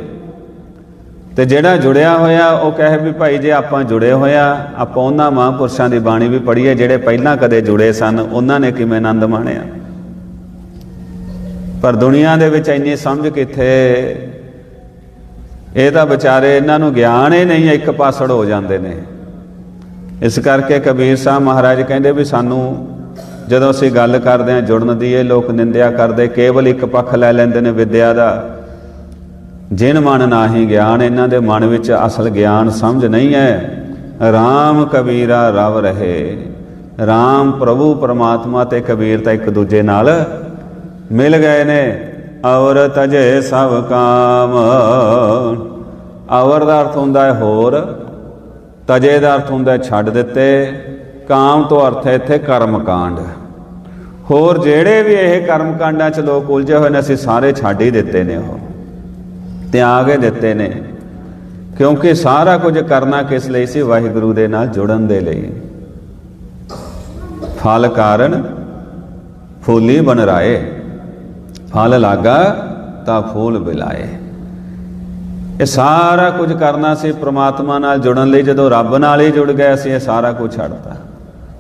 ਤੇ ਜਿਹੜਾ ਜੁੜਿਆ ਹੋਇਆ, ਉਹ ਕਹੇ ਵੀ ਭਾਈ ਜੇ ਆਪਾਂ ਜੁੜੇ ਹੋਇਆ, ਆਪਾਂ ਉਹਨਾਂ ਮਹਾਂਪੁਰਸ਼ਾਂ ਦੀ ਬਾਣੀ ਵੀ ਪੜ੍ਹੀਏ ਜਿਹੜੇ ਪਹਿਲਾਂ ਕਦੇ ਜੁੜੇ ਸਨ, ਉਹਨਾਂ ਨੇ ਕਿਵੇਂ ਆਨੰਦ ਮਾਣਿਆ? ਪਰ ਦੁਨੀਆ ਦੇ ਵਿੱਚ ਇੰਨੀ ਸਮਝ ਕਿੱਥੇ? ਇਹ ਤਾਂ ਵਿਚਾਰੇ ਇਹਨਾਂ ਨੂੰ ਗਿਆਨ ਹੀ ਨਹੀਂ, ਇੱਕ ਪਾਸੜ ਹੋ ਜਾਂਦੇ ਨੇ। ਇਸ ਕਰਕੇ ਕਬੀਰ ਸਾਹਿਬ ਮਹਾਰਾਜ ਕਹਿੰਦੇ ਵੀ ਸਾਨੂੰ ਜਦੋਂ ਅਸੀਂ ਗੱਲ ਕਰਦੇ ਹਾਂ ਜੁੜਨ ਦੀ, ਇਹ ਲੋਕ ਨਿੰਦਿਆ ਕਰਦੇ, ਕੇਵਲ ਇੱਕ ਪੱਖ ਲੈ ਲੈਂਦੇ ਨੇ ਵਿਦਿਆ ਦਾ। ਜਿਨ ਮਨ ਨਾਹੀ ਗਿਆਨ, ਇਹਨਾਂ ਦੇ ਮਨ ਵਿੱਚ ਅਸਲ ਗਿਆਨ ਸਮਝ ਨਹੀਂ ਹੈ। RAM ਕਬੀਰਾ ਰਵ ਰਹੇ। RAM ਪ੍ਰਭੂ ਪਰਮਾਤਮਾ ਤੇ ਕਬੀਰ ਤਾਂ ਇੱਕ ਦੂਜੇ ਨਾਲ ਮਿਲ ਗਏ ਨੇ। ਔਰ ਤਜੇ ਸਭ ਕਾਮ। ਔਰ ਦਾ ਅਰਥ ਹੁੰਦਾ ਹੈ ਹੋਰ। ਤਜੇ ਦਾ ਅਰਥ ਹੁੰਦਾ ਛੱਡ ਦਿੱਤੇ, ਕਾਮ ਤੋਂ ਅਰਥ ਹੈ ਇੱਥੇ ਕਰਮ ਕਾਂਡ ਹੋਰ ਜਿਹੜੇ ਵੀ ਇਹ ਕਰਮ ਕਾਂਡਾਂ 'ਚ ਲੋਕ ਉਲਝੇ ਹੋਏ ਨੇ, ਅਸੀਂ ਸਾਰੇ ਛੱਡ ਹੀ ਦਿੱਤੇ ਨੇ ਉਹ, ਤਿਆਗ ਹੀ ਦਿੱਤੇ ਨੇ। ਕਿਉਂਕਿ ਸਾਰਾ ਕੁਝ ਕਰਨਾ ਕਿਸ ਲਈ ਸੀ? ਵਾਹਿਗੁਰੂ ਦੇ ਨਾਲ ਜੁੜਨ ਦੇ ਲਈ। ਫਲ ਕਾਰਨ ਫੂਲੀ ਬਨ ਰਾਏ। ਫਲ ਲਾਗਾ ਤਾਂ ਫੂਲ ਬਿਲਾਏ। ਇਹ ਸਾਰਾ ਕੁਝ ਕਰਨਾ ਸੀ ਪ੍ਰਮਾਤਮਾ ਨਾਲ ਜੁੜਨ ਲਈ, ਜਦੋਂ ਰੱਬ ਨਾਲ ਹੀ ਜੁੜ ਗਏ ਅਸੀਂ ਇਹ ਸਾਰਾ ਕੁਝ ਛੱਡਤਾ।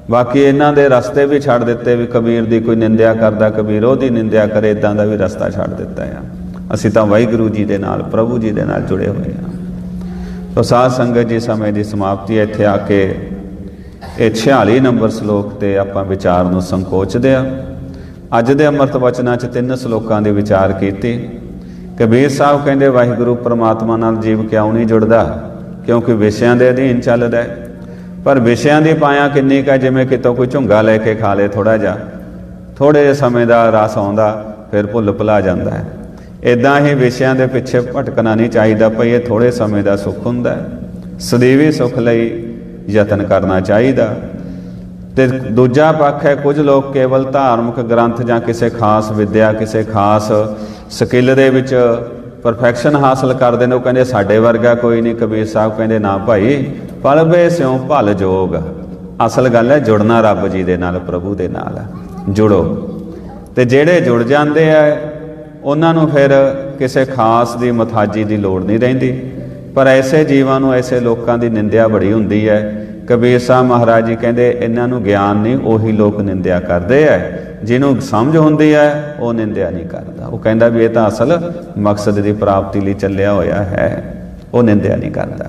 ਬਾਕੀ ਇਹਨਾਂ ਦੇ ਰਸਤੇ ਵੀ ਛੱਡ ਦਿੱਤੇ ਵੀ ਕਬੀਰ ਦੀ ਕੋਈ ਨਿੰਦਿਆ ਕਰਦਾ, ਕਬੀਰ ਉਹਦੀ ਨਿੰਦਿਆ ਕਰੇ ਇਦਾਂ ਦਾ ਵੀ ਰਸਤਾ ਛੱਡ ਦਿੱਤਾ ਆ। ਅਸੀਂ ਤਾਂ ਵਾਹਿਗੁਰੂ ਜੀ ਦੇ ਨਾਲ, ਪ੍ਰਭੂ ਜੀ ਦੇ ਨਾਲ ਜੁੜੇ ਹੋਏ ਹਾਂ ਸੋ ਸਾਧ ਸੰਗਤ ਜੀ, ਸਮੇਂ ਦੀ ਸਮਾਪਤੀ ਹੈ। ਇੱਥੇ ਆ ਕੇ ਇਹ 46 ਨੰਬਰ ਸ਼ਲੋਕ ਤੇ ਆਪਾਂ ਵਿਚਾਰ ਨੂੰ ਸੰਕੋਚਦੇ ਆ ਅੱਜ ਦੇ ਅੰਮ੍ਰਿਤ ਵਚਨਾਂ 'ਚ ਤਿੰਨ ਸ਼ਲੋਕਾਂ ਦੇ ਵਿਚਾਰ ਕੀਤੇ। ਕਬੀਰ ਸਾਹਿਬ ਕਹਿੰਦੇ, ਵਾਹਿਗੁਰੂ ਪ੍ਰਮਾਤਮਾ ਨਾਲ ਜੀਵ ਕਿਉਂ ਨਹੀਂ ਜੁੜਦਾ? ਕਿਉਂਕਿ ਵਿਸ਼ਿਆਂ ਦੇ ਅਧੀਨ ਚੱਲਦਾ ਹੈ। ਪਰ ਵਿਸ਼ਿਆਂ ਦੀ ਪਾਇਆ ਕਿੰਨੀ ਕਾ ਜਿਵੇਂ ਕਿਤੋਂ ਕੋਈ ਝੁੰਗਾ ਲੈ ਕੇ ਖਾ ਲੇ ਥੋੜਾ ਜਿਹਾ। ਥੋੜੇ ਜਿਹੇ ਸਮੇਂ ਦਾ ਰਸ ਆਉਂਦਾ, ਫਿਰ ਭੁੱਲ ਭੁਲਾ ਜਾਂਦਾ ਹੈ। ਇਦਾਂ ਹੀ ਵਿਸ਼ਿਆਂ ਦੇ ਪਿੱਛੇ ਭਟਕਣਾ ਨਹੀਂ ਚਾਹੀਦਾ, ਭਈ ਇਹ ਥੋੜੇ ਸਮੇਂ ਦਾ ਸੁੱਖ ਹੁੰਦਾ ਹੈ। ਸਦੀਵੀ ਸੁੱਖ ਲਈ ਯਤਨ ਕਰਨਾ ਚਾਹੀਦਾ। ਤੇ ਦੂਜਾ ਪੱਖ ਹੈ, ਕੁਝ ਲੋਕ ਕੇਵਲ ਧਾਰਮਿਕ ਗ੍ਰੰਥ ਜਾਂ ਕਿਸੇ ਖਾਸ ਵਿੱਦਿਆ, ਕਿਸੇ ਖਾਸ ਸਕਿੱਲ ਦੇ ਵਿੱਚ ਪਰਫੈਕਸ਼ਨ ਹਾਸਲ ਕਰਦੇ ਨੇ, ਉਹ ਕਹਿੰਦੇ ਸਾਡੇ ਵਰਗਾ ਕੋਈ ਨਹੀਂ, ਕਬੀਰ ਸਾਹਿਬ ਕਹਿੰਦੇ ਨਾ ਭਾਈ ਪਲਵੇ ਸਿਉ ਭਲ ਜੋਗ। ਅਸਲ ਗੱਲ ਹੈ, ਜੁੜਨਾ ਰੱਬ ਜੀ ਦੇ ਨਾਲ, ਪ੍ਰਭੂ ਦੇ ਨਾਲ। ਜੁੜੋ। ਤੇ ਜਿਹੜੇ ਜੁੜ ਜਾਂਦੇ ਆ, ਉਹਨਾਂ ਨੂੰ ਫਿਰ ਕਿਸੇ ਖਾਸ ਦੀ ਮਥਾਜੀ ਦੀ ਲੋੜ ਨਹੀਂ ਰਹਿੰਦੀ। ਪਰ ਐਸੇ ਜੀਵਾਂ ਨੂੰ, ਐਸੇ ਲੋਕਾਂ ਦੀ ਨਿੰਦਿਆ ਬੜੀ ਹੁੰਦੀ ਹੈ। ਕਬੀਰ ਸਾਹਿਬ ਮਹਾਰਾਜ ਜੀ ਕਹਿੰਦੇ, ਇਹਨਾਂ ਨੂੰ ਗਿਆਨ ਨਹੀਂ, ਉਹੀ ਲੋਕ ਨਿੰਦਿਆ ਕਰਦੇ ਐ ਜਿਹਨੂੰ ਸਮਝ ਹੁੰਦੀ ਹੈ, ਉਹ ਨਿੰਦਿਆ ਨਹੀਂ ਕਰਦਾ। ਉਹ ਕਹਿੰਦਾ ਵੀ ਇਹ ਤਾਂ ਅਸਲ ਮਕਸਦ ਦੀ ਪ੍ਰਾਪਤੀ ਲਈ ਚੱਲਿਆ ਹੋਇਆ ਹੈ। ਉਹ ਨਿੰਦਿਆ ਨਹੀਂ ਕਰਦਾ।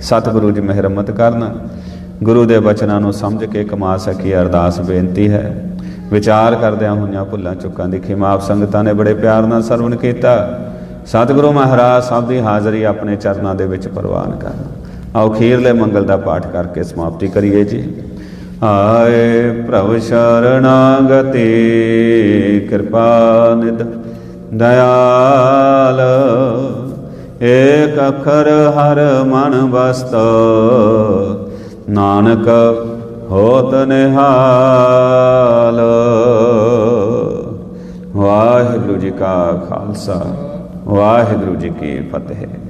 ਸਤਿਗੁਰੂ ਜੀ ਮਿਹਰਮਤ ਕਰਨ। ਗੁਰੂ ਦੇ ਬਚਨਾਂ ਨੂੰ ਸਮਝ ਕੇ ਕਮਾ ਸਕੀ ਅਰਦਾਸ ਬੇਨਤੀ ਹੈ। ਵਿਚਾਰ ਕਰਦਿਆਂ ਹੋਈਆਂ ਭੁੱਲਾਂ ਚੁੱਕਾਂ ਦੀ ਖਿਮਾ ਆਪ ਸੰਗਤਾਂ ਨੇ ਬੜੇ ਪਿਆਰ ਨਾਲ ਸਰਵਣ ਕੀਤਾ। ਸਤਿਗੁਰੂ ਮਹਾਰਾਜ ਸਾਹਿਬ ਦੀ ਹਾਜ਼ਰੀ ਆਪਣੇ ਚਰਨਾਂ ਦੇ ਵਿੱਚ ਪ੍ਰਵਾਨ ਕਰਨ। ਆਓ ਖੀਰਲੇ ਮੰਗਲ ਦਾ ਪਾਠ ਕਰਕੇ ਸਮਾਪਤੀ ਕਰੀਏ ਜੀ। ਆਏ ਪ੍ਰਭ ਸ਼ਰਣਾਗਤੀ, ਕਿਰਪਾ ਨਿਧ ਦਇਆਲ। ਏਕ ਅੱਖਰ ਹਰ ਮਨ ਬਸਤ ਨਾਨਕ ਹੋਤ ਨਿਹਾਲ। ਵਾਹਿਗੁਰੂ ਜੀ ਕਾ ਖਾਲਸਾ, ਵਾਹਿਗੁਰੂ ਜੀ ਕੀ ਫਤਿਹ।